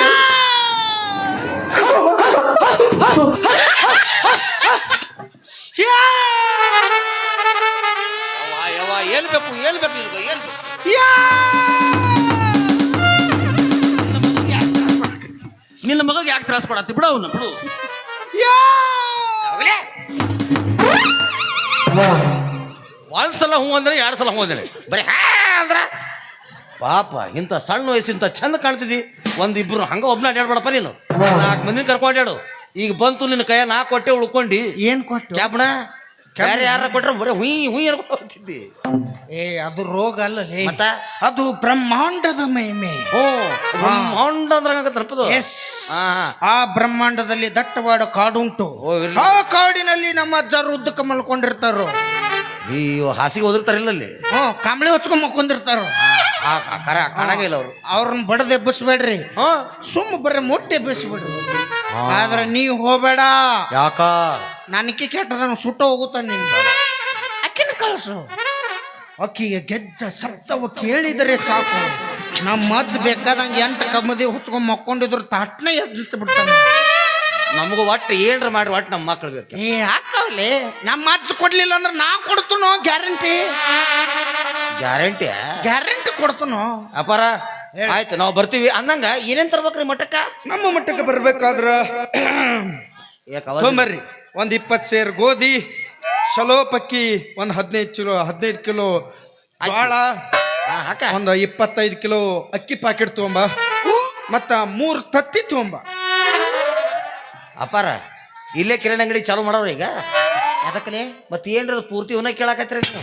ಯವ್ವ ಯವ್ವ ಏನ್ ಬೇಕು ಏನ್ ಬೇಕು ನಿನಗೆ ಏನ್ ಬೇಕು ನಿನ್ನ ಮಗ ಯಾಕೆ ತ್ರಾಸ ಕೊಡತ್ತಿ? ಬಿಡು ಅವನ್ನ ಬಿಡು. ಹೋಗ್ಲೇ. ಒಂದ್ಸಲ ಹೂ ಅಂದ್ರೆ ಎರಡು ಸಲ ಹೂ ಅಂದ್ರೆ. ಬರೀ ಹಾ ಅಂದ್ರ. ಪಾಪ ಇಂಥ ಸಣ್ಣ ವಯಸ್ಸಿಂತ ಚಂದ ಕಾಣ್ತಿದ್ದಿ. ಒಂದ್ ಇಬ್ರು ಹಂಗ ಒಬ್ನ ಅಡ್ಯಾಡ್ಬೇಡಪ್ಪ ನೀನು. ನಾಲ್ಕು ಮಂದಿನ ಕರ್ಕೊಂಡು ಅಡ್ಯಾಡು. ಈಗ ಬಂತು ನಿನ್ನ ಕೈಯ ನಾ ಕೊಟ್ಟೆ ಉಳ್ಕೊಂಡು. ಏನ್ ಕೊಟ್ಟು? ಕ್ಯಾಬ್ಣ ಬೇರೆ ಯಾರ ಕೊಟ್ರೆ ಬರೀ ಹುಯ್ ಹುಯ್ ಅನ್ಕೊಂಡು ಹೋಗ್ತಿದ್ದಿ. ಏ ಅದು ರೋಗ ಅಲ್ಲ ಲೇ. ಮತ್ತ? ಅದು ಬ್ರಹ್ಮಾಂಡದ ಮಹಿಮೆ. ಓ ಬ್ರಹ್ಮಾಂಡ ಅಂದ್ರೆ ಹಂಗ ತಲುಪದು? ಎಸ್ ಹಾ ಆ. ಬ್ರಹ್ಮಾಂಡದಲ್ಲಿ ದಟ್ಟವಾದ ಕಾಡುಂಟು. ಓ, ಇರ್ಲಿ. ಆ ಕಾಡಿನಲ್ಲಿ ನಮ್ಮ ಅಜ್ಜರು ಉದ್ದಕ್ಕೆ ಮಲ್ಕೊಂಡಿರ್ತಾರೋ. ಅಯ್ಯೋ ಹಾಸಿಗೆ ಓದಿರ್ತಾರಿಲ್ಲ ಅಲ್ಲಿ ಹ್ಮ್ ಕಾಂಬಳಿ ಹೊಚ್ಕೊಂಡ್ ಮಕ್ಕೊಂಡಿರ್ತಾರೋ ಆ ಆ ಕರ ಕಾಣಂಗಿಲ್ಲ ಅವರು. ಅವ್ರನ್ನ ಬಡದೆ ಎಬ್ಬಿಸ್ಬೇಡ್ರಿ. ಹಾ ಸುಮ್ಮ ಬರೀ ಮೊಟ್ಟೆ ಎಬ್ಬಿಸ್ಬಿಡ್ರಿ. ಆದ್ರೆ ನೀವು ಹೋಗ್ಬೇಡ ಯಾಕ ನನಗೆ ಕೆಟ್ಟದ ಸುಟ್ಟು ಹೋಗುತ್ತ ನಿಂಗೆ ಅಕ್ಕಿನ ಕಳಿಸು ಅಕ್ಕಿಗೆ ಗೆಜ್ಜ ಸಪ್ತವ ಕೇಳಿದರೆ ಸಾಕು. ನಮ್ಮ ಅಜ್ಜ ಬೇಕಾದಂಗೆ ಎಂಟು ಕಮ್ಮದಿ ಹುಚ್ಕೊಂಡ್ ಮಕ್ಕೊಂಡಿದ್ರು ತಾಟ್ನೆ ಎದ್ದು ಬಿಡ್ತಾನೆ. ನಮಗೂ ಒಟ್ಟು ಏನ್ರ ಮಾಡಿ ಒಟ್ಟು ನಮ್ಮ ಮಕ್ಳು ಬೇಕು. ಏ ಹಾಕವ್ಲಿ ನಮ್ಮ ಅಜ್ಜ ಕೊಡ್ಲಿಲ್ಲ ಅಂದ್ರೆ ನಾ ಕೊಡ್ತನೋ? ಗ್ಯಾರಂಟಿ? ಗ್ಯಾರಂಟಿ ಗ್ಯಾರಂಟಿ ಕೊಡ್ತನೋ? ಅಪಾರ ಆಯ್ತು ನಾವು ಬರ್ತೀವಿ. ಅಂದಂಗ ಏನೇನ್ ತರ್ಬೇಕ್ರಿ ಮಠಕ್ಕ? ನಮ್ಮ ಮಟ್ಟಕ್ಕೆ ಬರ್ಬೇಕಾದ್ರ ಯಾಕ ತೊಂಬರ್ರಿ. ಒಂದ್ ಇಪ್ಪತ್ತು ಸೇರ್ ಗೋಧಿ ಚಲೋ ಪಕ್ಕಿ ಒಂದ್ ಹದಿನೈದು ಕಿಲೋ ಹದಿನೈದು ಕಿಲೋ ಜೋಳ ಹಾ, ಹಾಕ. ಒಂದು ಇಪ್ಪತ್ತೈದು ಕಿಲೋ ಅಕ್ಕಿ ಪ್ಯಾಕೆಟ್ ತೊಗೊಂಬ. ಮತ್ತ ಮೂರು ತತ್ತಿ ತೊಗೊಂಬ. ಅಪಾರ ಇಲ್ಲೇ ಕಿರಾಣಿ ಅಂಗಡಿ ಚಾಲು ಮಾಡೋರು ಈಗ? ಅದಕ್ಕೆ ಮತ್ತೆ ಏನ್ರಿ ಅದು ಪೂರ್ತಿ ಇವನ್ನ ಕೇಳಾಕತ್ರಿ ನೀವು?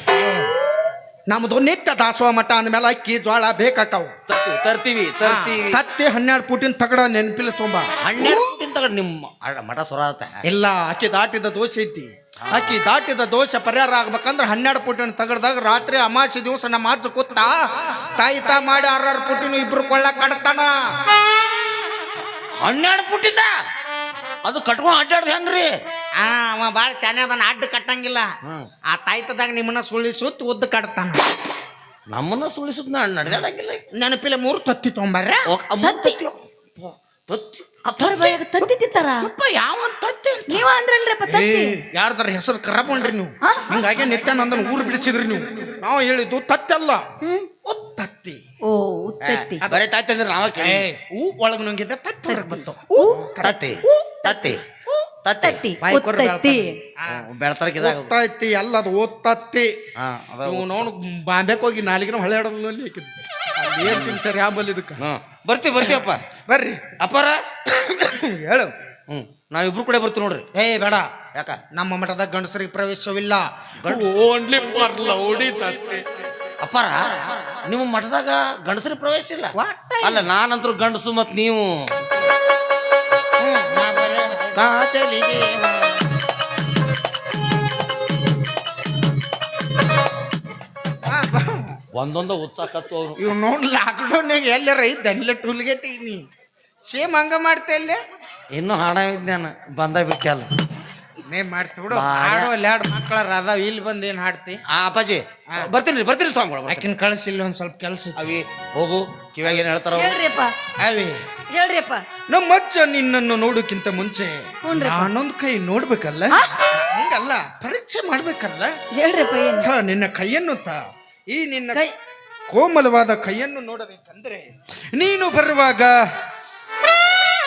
ನಮ್ದು ನಿತ್ಯ ದಾಸೋಹ ಮಠ ಅಂದ್ಮೇಲೆ ಅಕ್ಕಿ ಜೋಳ ಬೇಕಾಕವು ತರ್ತೀವಿ ತರ್ತೀವಿ ತತ್ತಿ ಹನ್ನೆರಡು ಪುಟಿನ ತಗಡ ನೆನಪಿಲ್ಲ ತುಂಬಾ. ಹನ್ನೆರಡು ಪುಟಿನ ತಗಡ ನಿಮ್ಮ ಮಠ ಸುರ ಆತ ಇಲ್ಲ ಅಕ್ಕಿ ದಾಟಿದ ದೋಷ ಐತಿ. ಅಕ್ಕಿ ದಾಟಿದ ದೋಷ ಪರಿಹಾರ ಆಗ್ಬೇಕಂದ್ರ ಹನ್ನೆರಡು ಪುಟಿನ ತಗಡ್ದಾಗ ರಾತ್ರಿ ಅಮಾಸೆ ದಿವಸ ನಮ್ಮ ಅಜ್ಜ ಕೂತ ತಾಯಿ ತಾ ಮಾಡಿ ಆರಾರು ಪುಟಿನ ಇಬ್ರು ಕೊಳ್ಳ ಕಡತಾನ ಹನ್ನೆರಡು ಪುಟ್ಟಿದ? ಅದು ಕಟ್ಕೊಂಡು ಅಡ್ಡಾಡ್ದು ಹೆಂಗ್ರಿ? ಆ ಅವ ಭಾಳ ಶಾನೆ ಅದನ್ನ ಅಡ್ಡ ಕಟ್ಟಂಗಿಲ್ಲ. ಆ ತಾಯ್ತದಾಗ ನಿಮ್ಮನ್ನ ಸುಳಿ ಸುತ್ತ ಉದ್ದ ಕಟ್ತಾನ. ನಮ್ಮನ್ನ ಸುಳಿಸುದ್ ನಾ ನಡೆದಾಡಂಗಿಲ್ಲ ನೆನಪಿಲ್ಲ ಮೂರು ತತ್ತಿ ತೊಂಬರ್ರ? ತತ್ತಿ. ತತ್ತಿ ಅಪ್ಪರ ಬಾಯಾಗ ತತ್ತಿ. ತಿಂತಾರ? ಅಪ್ಪ ಯಾವ ತತ್ತಿ? ನೀವ ಅಂದ್ರಲ್ರಪ್ಪ ತತ್ತಿ. ಯಾರ್ದಾರ ಹೆಸರು ಕರಕೊಂಡ್ರಿ ನೀವು. ಹಂಗಾಗಿ ನಿತ್ಯ ನಿತ್ಯಾನಂದನ ಊರು ಬಿಡಿಸಿದ್ರಿ ನೀವು. ನಾವು ಹೇಳಿದ್ದು ತತ್ತಲ್ಲ ಉತ್ತತ್ತಿ ಓ ಉತ್ತತ್ತಿ ಬರೀ ತಾಯ್ತಂದ್ರೆ ನಾವ ಕೇಳಿ ಹೂ ಒಳಗ ನುಂಗಿದ್ದ ತತ್ತಿ ಹೊರಗೆ ಬಂತು. ಹೂ ತತ್ತಿ. ತತ್ತಿ. ತತ್ತಿ. ಉತ್ತತ್ತಿ. ಬೆಳ್ತಾರಕ್ಕೆ ಇದಾಗ. ಓದ್ತೈತಿ ಅಲ್ಲ ಅದು ಓದ್ತತ್ತಿ ಹಾ ಅದ ನೀವು ನೋಡು ಬಾಂಬೆಕ್ ಹೋಗಿ ನಾಲಿಗೆ ಹೊಳೆ ಹಿಡೋದು ಅಲ್ಲಿ ಹಾಕಿದ್ವಿ ಅಲ್ಲಿ ಏನ್ ತಿನ್ಸರಿ ಆಂಬಲ್ ಇದಕ್ಕ? ಹಾ. ಬರ್ತೀವಿ ಬರ್ತೀವಪ್ಪ ಬರ್ರಿ. ಅಪ್ಪಾರ? ಹೇಳು. ಹ್ಮ್ ನಾವಿಬ್ರು ಕೂಡ ಬರ್ತೀವಿ ನೋಡ್ರಿ. ಏ ಬೇಡ. ಯಾಕ? ನಮ್ಮ ಮಠದ ಗಂಡಸರಿಗೆ ಪ್ರವೇಶವಿಲ್ಲ. ಓನ್ಲಿ ಫಾರ್ ಲೌಡೀಸ್ ಅಷ್ಟೇ. ಅಪ್ಪಾರ ನಿಮ್ಮ ಮಠದಾಗ ಗಂಡಸರಿಗೆ ಪ್ರವೇಶ ಇಲ್ಲ? ಅಲ್ಲ ನಾನಂತರೂ ಗಂಡಸು ಮತ್ ನೀವು. ಕಾತಲಿಗೆ. ಒಂದೊಂದು ಉತ್ಸಾಹ ಕತ್ತು ಇವ್ ನೋಡ್ ಲಾಕ್ಡೌನ್ಯಾಗ ಎಲ್ಲರ ಇದ್ದ ಟೂಲ್ಗೇಟ್ ನೀ ಸೇಮ್ ಹಂಗ ಮಾಡ್ತಾ ಇಲ್ಲೇ ಇನ್ನೂ ಹಣ ಇದ್ದಾನ ಬಂದ ಬಿಟ್ಟಲ್ಲ. ನೇ ಮಾಡ್ತಿ ಬಿಡು. ಬಾಳ. ಹಾಡು ಅಲ್ಲಿ ಎರಡು ಮಕ್ಕಳ ಅದಾವ ಇಲ್ಲಿ ಬಂದು ಏನು ಹಾಡ್ತಿ? ಆ ಅಪ್ಪಾಜಿ. ಬರ್ತೀನಿ ಬರ್ತೀನಿ ಸ್ವಾಮಿಗಳು ಆಕಿನ ಕಳಿಸಿಲ್ಲ ಒಂದು ಸ್ವಲ್ಪ ಕೆಲಸ ಅವಿ ಹೋಗು. ಕಿವ್ಯಾಗ ಏನ್ ಹೇಳ್ತಾರ? ಅವ್ರು? ಹೇಳ್ರಿಪ್ಪ ನಮ್ಮ ಅಜ್ಜ ನಿನ್ನನ್ನು ನೋಡೋಕ್ಕಿಂತ ಮುಂಚೆ ನಾನೊಂದು ನಾನೊಂದ್ ಕೈ ನೋಡ್ಬೇಕಲ್ಲ? ಹಂಗಲ್ಲ ಪರೀಕ್ಷೆ ಮಾಡ್ಬೇಕಲ್ಲ? ಹೇಳ್ರಿಪ್ಪ ಏನು? ಥ, ನಿನ್ನ ಕೈಯನ್ನು ತ. ಈ ನಿನ್ನ ಕೈ. ಕೋಮಲವಾದ ಕೈಯನ್ನು ನೋಡಬೇಕಂದ್ರೆ ನೀನು ಬರುವಾಗ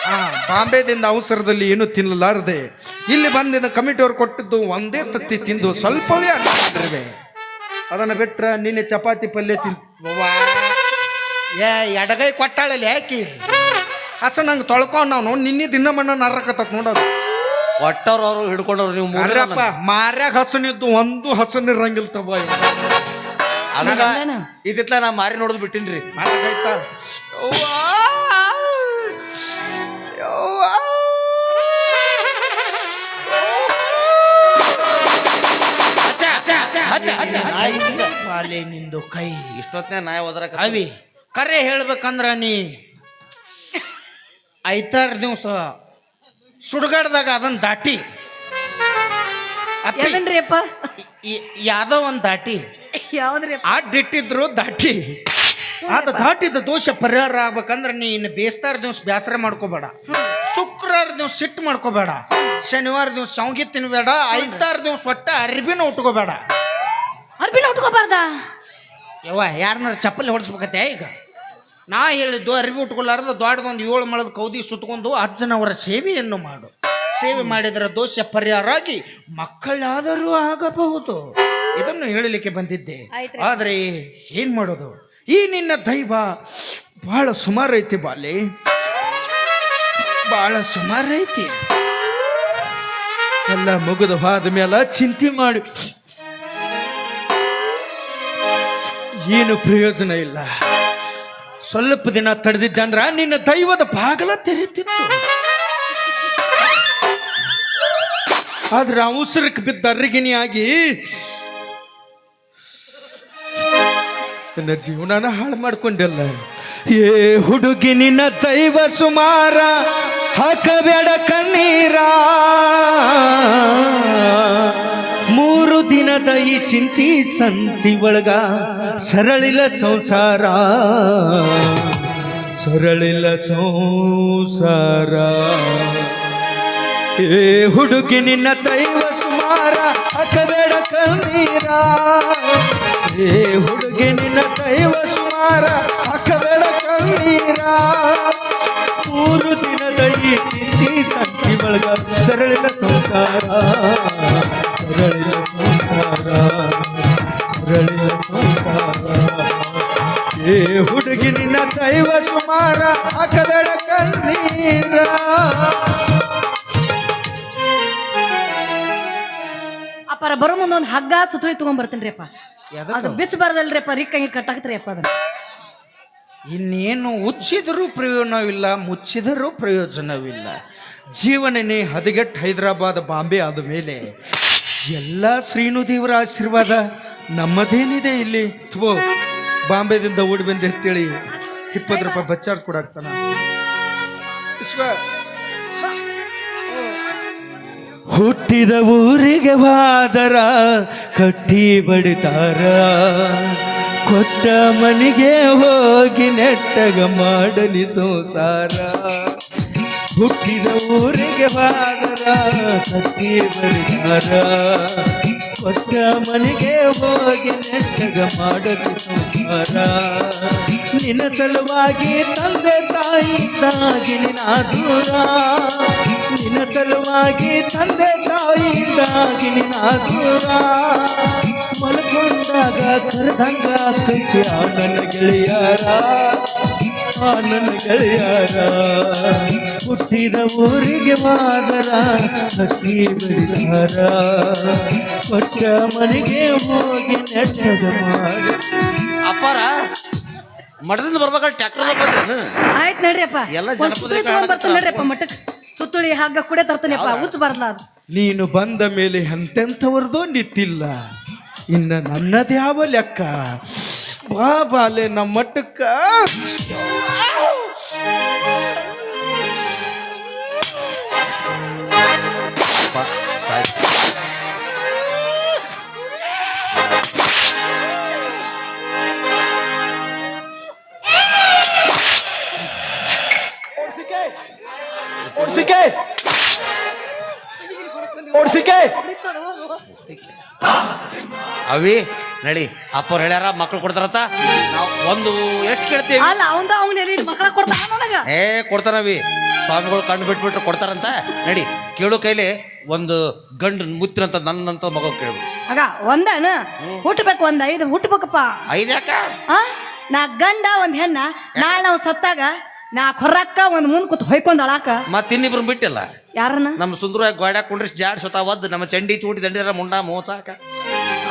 ಆ ಬಾಂಬೆದಿಂದ ಅವಸರದಲ್ಲಿ ಏನು ತಿನ್ನಲಾರದೆ ಇಲ್ಲಿ ಬಂದಿನ ಕಮಿಟಿಯವ್ರು ಕೊಟ್ಟಿದ್ದು ಒಂದೇ ತತ್ತಿ ತಿಂದು ಸ್ವಲ್ಪವೇ ಅನ್ಕೊಂಡಿರುವೆ ಅದನ್ನು ಬಿಟ್ರೆ ನಿನ್ನೆ ಚಪಾತಿ ಪಲ್ಯ ತಿನ್ ಅವ್ವಾ. ಏ ಎಡಗೈ ಕೊಟ್ಟಾಳಲ್ಲಿ ಯಾಕೆ? ಹಸ ನಂಗೆ ತೊಳ್ಕೊಂಡು ನಾವು ನಿನ್ನೆ ದಿನ ಮಣ್ಣ ನರಕತ್ತ ನೋಡೋದು ಒಟ್ಟವ್ರು ಅವರು ಹಿಡ್ಕೊಂಡವ್ರು ನೀವು ಮಾರ್ಯಪ್ಪ ಅಲ್ಲಪ್ಪ ಮಾರ್ಯಾಗ ಹಸನಿದ್ದು ಒಂದು ಹಸನಿರಂಗಿಲ್ಲ ಇರಂಗಿಲ್ಲ ಅದೇನ? ಇದಿತ್ಲ ನಾ ಮಾರಿ ನೋಡೋದು ಬಿಟ್ಟಿನ್ರಿ. ಪಾಲೆ ನಿಂದು ಕೈ. ಇಷ್ಟೊತ್ತನೇ ನಾಯಿ ಹೋದ್ರಕ ಅವಿ ಕರೆ ಹೇಳ್ಬೇಕಂದ್ರ ನೀ ಐತಾರ ದಿವಸ ಸುಡುಗಾಡ್ದಾಗ ಅದನ್ನ ದಾಟಿ. ಅಪ್ಪಿ, ಈ- ಯಾವ್ದೋ ಒಂದ್ ದಾಟಿ. ಯಾವ್ದ್ರಿ ಅಡ್ಡಿಟ್ಟಿದ್ರು ದಾಟಿ. ಅದು ದಾಟಿದ ದೋಷ ಪರಿಹಾರ ಆಗ್ಬೇಕಂದ್ರೆ ನೀ ಇನ್ನು ಬೇಸ್ತಾರ ದಿವ್ಸ ಬೇಸರ ಮಾಡ್ಕೋಬೇಡ. ಶುಕ್ರವಾರ ದಿವ್ಸ ಸಿಟ್ಟು ಮಾಡ್ಕೋಬೇಡ. ಶನಿವಾರ ದಿವ್ಸ ಶಾವ್ಗಿ ತಿನ್ಬೇಡ. ಐತಾರ ದಿವ್ಸ ಒಟ್ಟ ಅರ್ಬಿನ ಉಟ್ಕೋಬೇಡ. ಅರ್ಬಿನ ಉಟ್ಕೋಬಾರ್ದ? ಯವ್ವ ಯಾರನ್ನಾರು ಚಪ್ಪಲಿ ಹೊಡಿಸ್ಬೇಕತ್ತೆ ಈಗ? ನಾ ಹೇಳಿದ್ದು ಅರಿವಿ ಉಟ್ಕೊಳ್ಳಾರ್ದ ದೊಡ್ಡದೊಂದು ಏಳು ಮಳದ ಕೌದಿ ಸುತ್ತಕೊಂಡು ಅಜ್ಜನವರ ಸೇವೆಯನ್ನು ಮಾಡು. ಸೇವೆ ಮಾಡಿದರೆ ದೋಷ ಪರಿಹಾರ ಆಗಿ ಮಕ್ಕಳಾದರೂ ಆಗಬಹುದು. ಇದನ್ನು ಹೇಳಲಿಕ್ಕೆ ಬಂದಿದ್ದೆ. ಆಯ್ತ್ರಿ. ಆದರೆ ಏನ್ ಮಾಡೋದು? ಈ ನಿನ್ನ ದೈವ ಬಹಳ ಸುಮಾರು ಐತಿ ಬಾಲಿ. ಬಹಳ ಸುಮಾರು ಐತಿ. ಎಲ್ಲ ಮುಗಿದು ಹೋದ ಮೇಲೆ ಚಿಂತೆ ಮಾಡಿ. ಏನು ಪ್ರಯೋಜನ ಇಲ್ಲ. ಸ್ವಲ್ಪ ದಿನ ತಡೆದಿದ್ದಂದ್ರ ನಿನ್ನ ದೈವದ ಬಾಗಲ ತೆರೀತಿತ್ತು. ಆದ್ರೆ ಅವಸರಕ್ಕೆ ಬಿದ್ದ ಅರ್ಗಿನಿಯಾಗಿ ನನ್ನ ಜೀವನನ ಹಾಳು ಮಾಡ್ಕೊಂಡಲ್ಲ. ಏ ಹುಡುಗಿ ನಿನ್ನ ದೈವ ಸುಮಾರ, ಹಾಕಬೇಡ ಕಣ್ಣೀರ. ದಿನದ ಈ ಚಿಂತಿ ಸಂತಿ ಒಳಗ ಸರಳಿಲ್ಲ ಸಂಸಾರ. ಸರಳಿಲ್ಲ ಸಂಸಾರ. ಏ ಹುಡುಗಿ ನಿನ್ನ ದೈವ ಸುಮಾರ ಬೇಡ ಕಣ್ಣೀರ. ಏ ಹುಡುಗಿ ನಿನ್ನ ದೈವ ಸುಮಾರ ಅಕಬೇಡ ಕಣ್ಣೀರ. ಮೂರು ದಿನದ ಈ ಚಿಂತಿ ಸಂತಿ ಒಳಗ ಸರಳಿಲ್ಲ ಸಂಸಾರ. ಸರಳಿನ ಏ ಹುಡುಗಿ ನಿನ್ನ ದೈವ ಸುಮಾರ ಅಕದಡ ಕಣ್ಣೀರ. ಅಪ್ಪಾರ ಬರೋ ಮುಂದೆ ಒಂದು ಹಗ್ಗ ಸುತ್ತಳಿ ತಗೊಂಡ್ಬರ್ತೀನಿ ಅಪ್ಪ. ಅದು ಬಿಚ್ಚ ಅಪ್ಪ ರಿಕ್ಕಂಗೆ ಕಟ್ಟಾಕ್ತ್ರಿ ಅಪ್ಪ ಅದನ್ನ ಇನ್ನೇನು ಉಚ್ಚಿದರೂ ಪ್ರಯೋಜನವಿಲ್ಲ ಮುಚ್ಚಿದರೂ ಪ್ರಯೋಜನವಿಲ್ಲ. ಜೀವನನೇ ಹದಗೆಟ್ಟು ಹೈದರಾಬಾದ್ ಬಾಂಬೆ ಆದ ಮೇಲೆ ಎಲ್ಲ ಶ್ರೀನುದೇವರ ಆಶೀರ್ವಾದ ನಮ್ಮದೇನಿದೆ ಇಲ್ಲಿ? ಥೋ. ಬಾಂಬೆದಿಂದ ಓಡಿ ಬಂದೆ ಅಂತೇಳಿ ಇಪ್ಪತ್ತು ರೂಪಾಯಿ ಬಚ್ಚಾರ್ಸ್ ಕೊಡಾಕ್ತಾನ ಇಸ್ಕೋ. ಹುಟ್ಟಿದ ಊರಿಗೆ ವಾದರ, ಕಟ್ಟಿ ಬಡಿತಾರ. ಕೊಟ್ಟ ಮನೆಗೆ ಹೋಗಿ ನೆಟ್ಟಗ ಮಾಡಲಿ ಸಂಸಾರ. ಹುಟ್ಟಿದ ಊರಿಗೆ ವಾದರ, ಕಟ್ಟಿ ಬಡಿತಾರ. ಕೊಟ್ಟ ಮನೆಗೆ ಹೋಗಿ ನೆಟ್ಟಗ ಮಾಡಲಿ ಸಂಸಾರ. ನಿನ್ನ ಸಲುವಾಗಿ ತಂದೆ ತಾಯಿಯಿಂದಾಗಿ ನಿನ್ನ ದೂರ. ನಿನ್ನ ಸಲುವಾಗಿ ತಂದೆ ತಾಯಿಯಿಂದಾಗಿ ನಿನ್ನ ದೂರ. ಮಲ್ಕೊಂಡಾಗ ಕರೆದಂಗ ಕೈ ಗೆಳೆಯರ. ಆ ನನ್ನ ಗೆಳೆಯರ ಹುಟ್ಟಿದ ಊರಿಗೆ ಮಾದರ ಹಕ್ಕಿ ಬಿಡಿದಾರ. ಕೊಟ್ಟ ಮನೆಗೆ ಹೋಗಿ ನೆಟ್ಟದ ಮಾಡ. ಅಪ್ಪಾರ ಮಠದಿಂದ ಬರ್ಬೇಕಾದ್ರೆ ಟ್ಯಾಕ್ಟರ್ ಆಯ್ತು ನಡ್ರಿಯಪ್ಪ. ಎಲ್ಲ ಒಂದ್ ಜನಪದ ಸುತ್ತುಳಿ ತಗೊಂಡ್ ಬರ್ತೀನಿ ನಡ್ರಿಯಪ್ಪ ಮಠಕ್ಕೆ ಸುತ್ತುಳಿ ಹಾಗ ಕೂಡ ತರ್ತಾನೆಪ್ಪ ಹುಚ್ಚ ಬರಲ್ಲ ಅದು. ನೀನು ಬಂದ ಮೇಲೆ ಎಂತೆಂಥವ್ರದ್ದು ನಿಂತಿಲ್ಲ. ಇನ್ನು ನನ್ನದು ಯಾವ ಲೆಕ್ಕ. ಬಾ ಬಾಲೆ ನಮ್ಮ ಮಟ್ಟಕ್ಕ ಅಪ್ಪ, ಸಾಯ್ತು. ಓಡ್ಸಿಕೆ ಓಡ್ಸಿಕೆ ಅವಿ ನಡಿ. ಅಪ್ಪವ್ರು ಹೇಳ್ಯಾರ ಮಕ್ಳು ಕೊಡ್ತಾರತ್ತ ನಾವು ಒಂದು ಎಷ್ಟು ಕೇಳ್ತೀವಿ? ಅಲ್ಲ ಅವಂದ ಅವ್ನ ಎಲ್ಲಿ ಮಕ್ಕಳ ಕೊಡ್ತಾನ ನನಗ? ಏ ಕೊಡ್ತಾನವಿ ಸ್ವಾಮಿಗಳು ಕಣ್ಣು ಬಿಟ್ಬಿಟ್ರೆ ಕೊಡ್ತಾರಂತ. ನಡಿ ಕೇಳು ಕೈಲಿ ಒಂದು ಗಂಡು ಮುತ್ತಿನಂತ ನನ್ನಂತ ಮಗ ಕೇಳ್ಬೇಕು ಆಗ ಒಂದನ? ಹುಟ್ಟಬೇಕು ಒಂದ್ ಐದು ಹುಟ್ಟಬೇಕಪ್ಪ ಐದ್ಯಾಕ ಆ? ನಾ ಗಂಡ ಒಂದ್ ಹೆಣ್ಣ. ನಾಳೆ ನಾವು ಸತ್ತಾಗ ನಾ ಕೊರಕ್ಕ ಒಂದ್ ಮುಂದ್ ಕೂತ್ ಹೊಯ್ಕೊಂಡ್ ಅಳಾಕ. ಮತ್ತೆ ಇನ್ನಿಬ್ರು ಬಿಟ್ಟಿಲ್ಲ? ಯಾರನ್ನ? ನಮ್ಮ ಸುಂದರ ಗೋಡ್ಯಾಗ ಕುಂಡ್ರಿಸಿ ಜಾಡ್ ಸೊತ ಒದ್ದು. ನಮ್ಮ ಚಂಡಿ ಚೂಟಿ ದಂಡಿರ ಮುಂಡ ಮೂವತ್ತಾಕ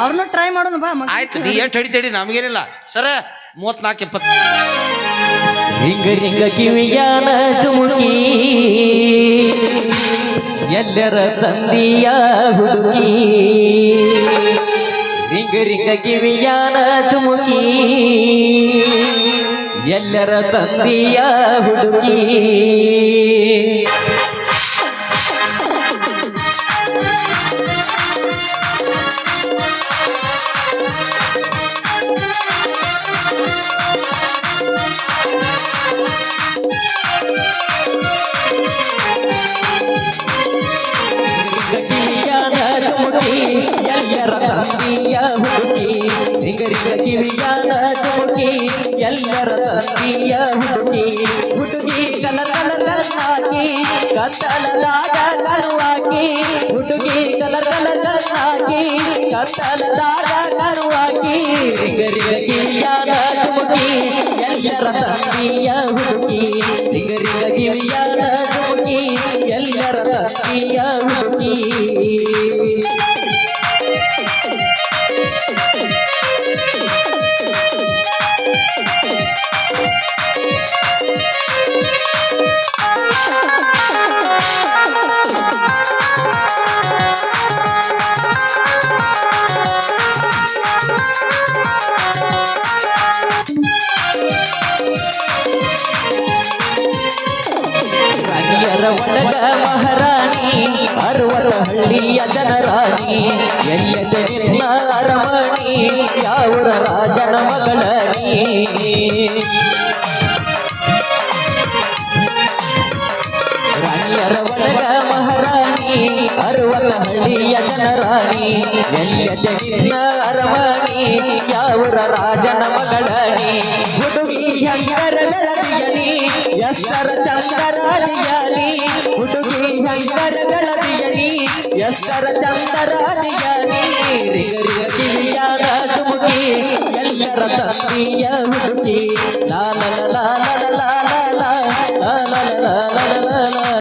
ಅವ್ರನ್ನ ಟ್ರೈ ಮಾಡೋಣ ಬಾ ಮಗ. ಆಯ್ತು ನೀ ಎಷ್ಟು ತಡಿ ನಮಗೇನಿಲ್ಲ. ಸರ ಮೂವತ್ನಾಲ್ಕು ಇಪ್ಪತ್ತು ರಿಂಗ ರಿಂಗ ಕಿವಿಯಾನ ಚುಮುಕಿ. ಎಲ್ಲರ ತಂದಿಯ ಹುಡುಕಿ. ರಿಂಗ ರಿಂಗ ಕಿವಿಯಾನ ಚುಮುಕಿ. ಎಲ್ಲರ ತಂದಿಯ ಹುಡುಕಿ. ಕತ್ತಲದಾಗ ಕರುವಾಕಿ ಹುಡುಗಿ ಕಲರ್ ಕಲರ್ ಕಲ್ಲಾಕಿ ಕತ್ತಲದಾಗ ಕರುವಾಕಿ ರಿಂಗ ರಿಂಗ ಕಿವಿಯಾನ ಚುಮುಕಿ ಹಳ್ಳಿಯ ಜನರಾಣಿ ಎಲ್ಲೆದೆ ನಿನ್ನ ಅರಮಣಿ ಯಾವರ ರಾಜನ ಮಗಳಿ ರಾಣಿಯರ ಒಳಗ ಮಹಾರಾಣಿ ಅರುವನ ಹಳ್ಳಿಯ ಜನರಾಣಿ ಎಲ್ಲೆದೆ ನಿನ್ನ ಅರಮಣಿ ಯಾವರ ರಾಜನ ಮಗಳಿ ಹುಡುಗಿ ಹೆಂಗರ ಬೆಳದಿಯಲಿ ಎಷ್ಟರ ಚಂದರಾದಿಯಲಿ ಎಷ್ಟರ ಚಂದರಾಜಿಯ ನೀರಿಗರಿಯ ರಾಜಮುಖಿ ಎಲ್ಲರ ತಂದೆಯ ಹುಡುಕಿ ಲಾಲ ಲಾಲ ಲಾಲ ಲಾಲ ಲಾಲ ಲಾಲ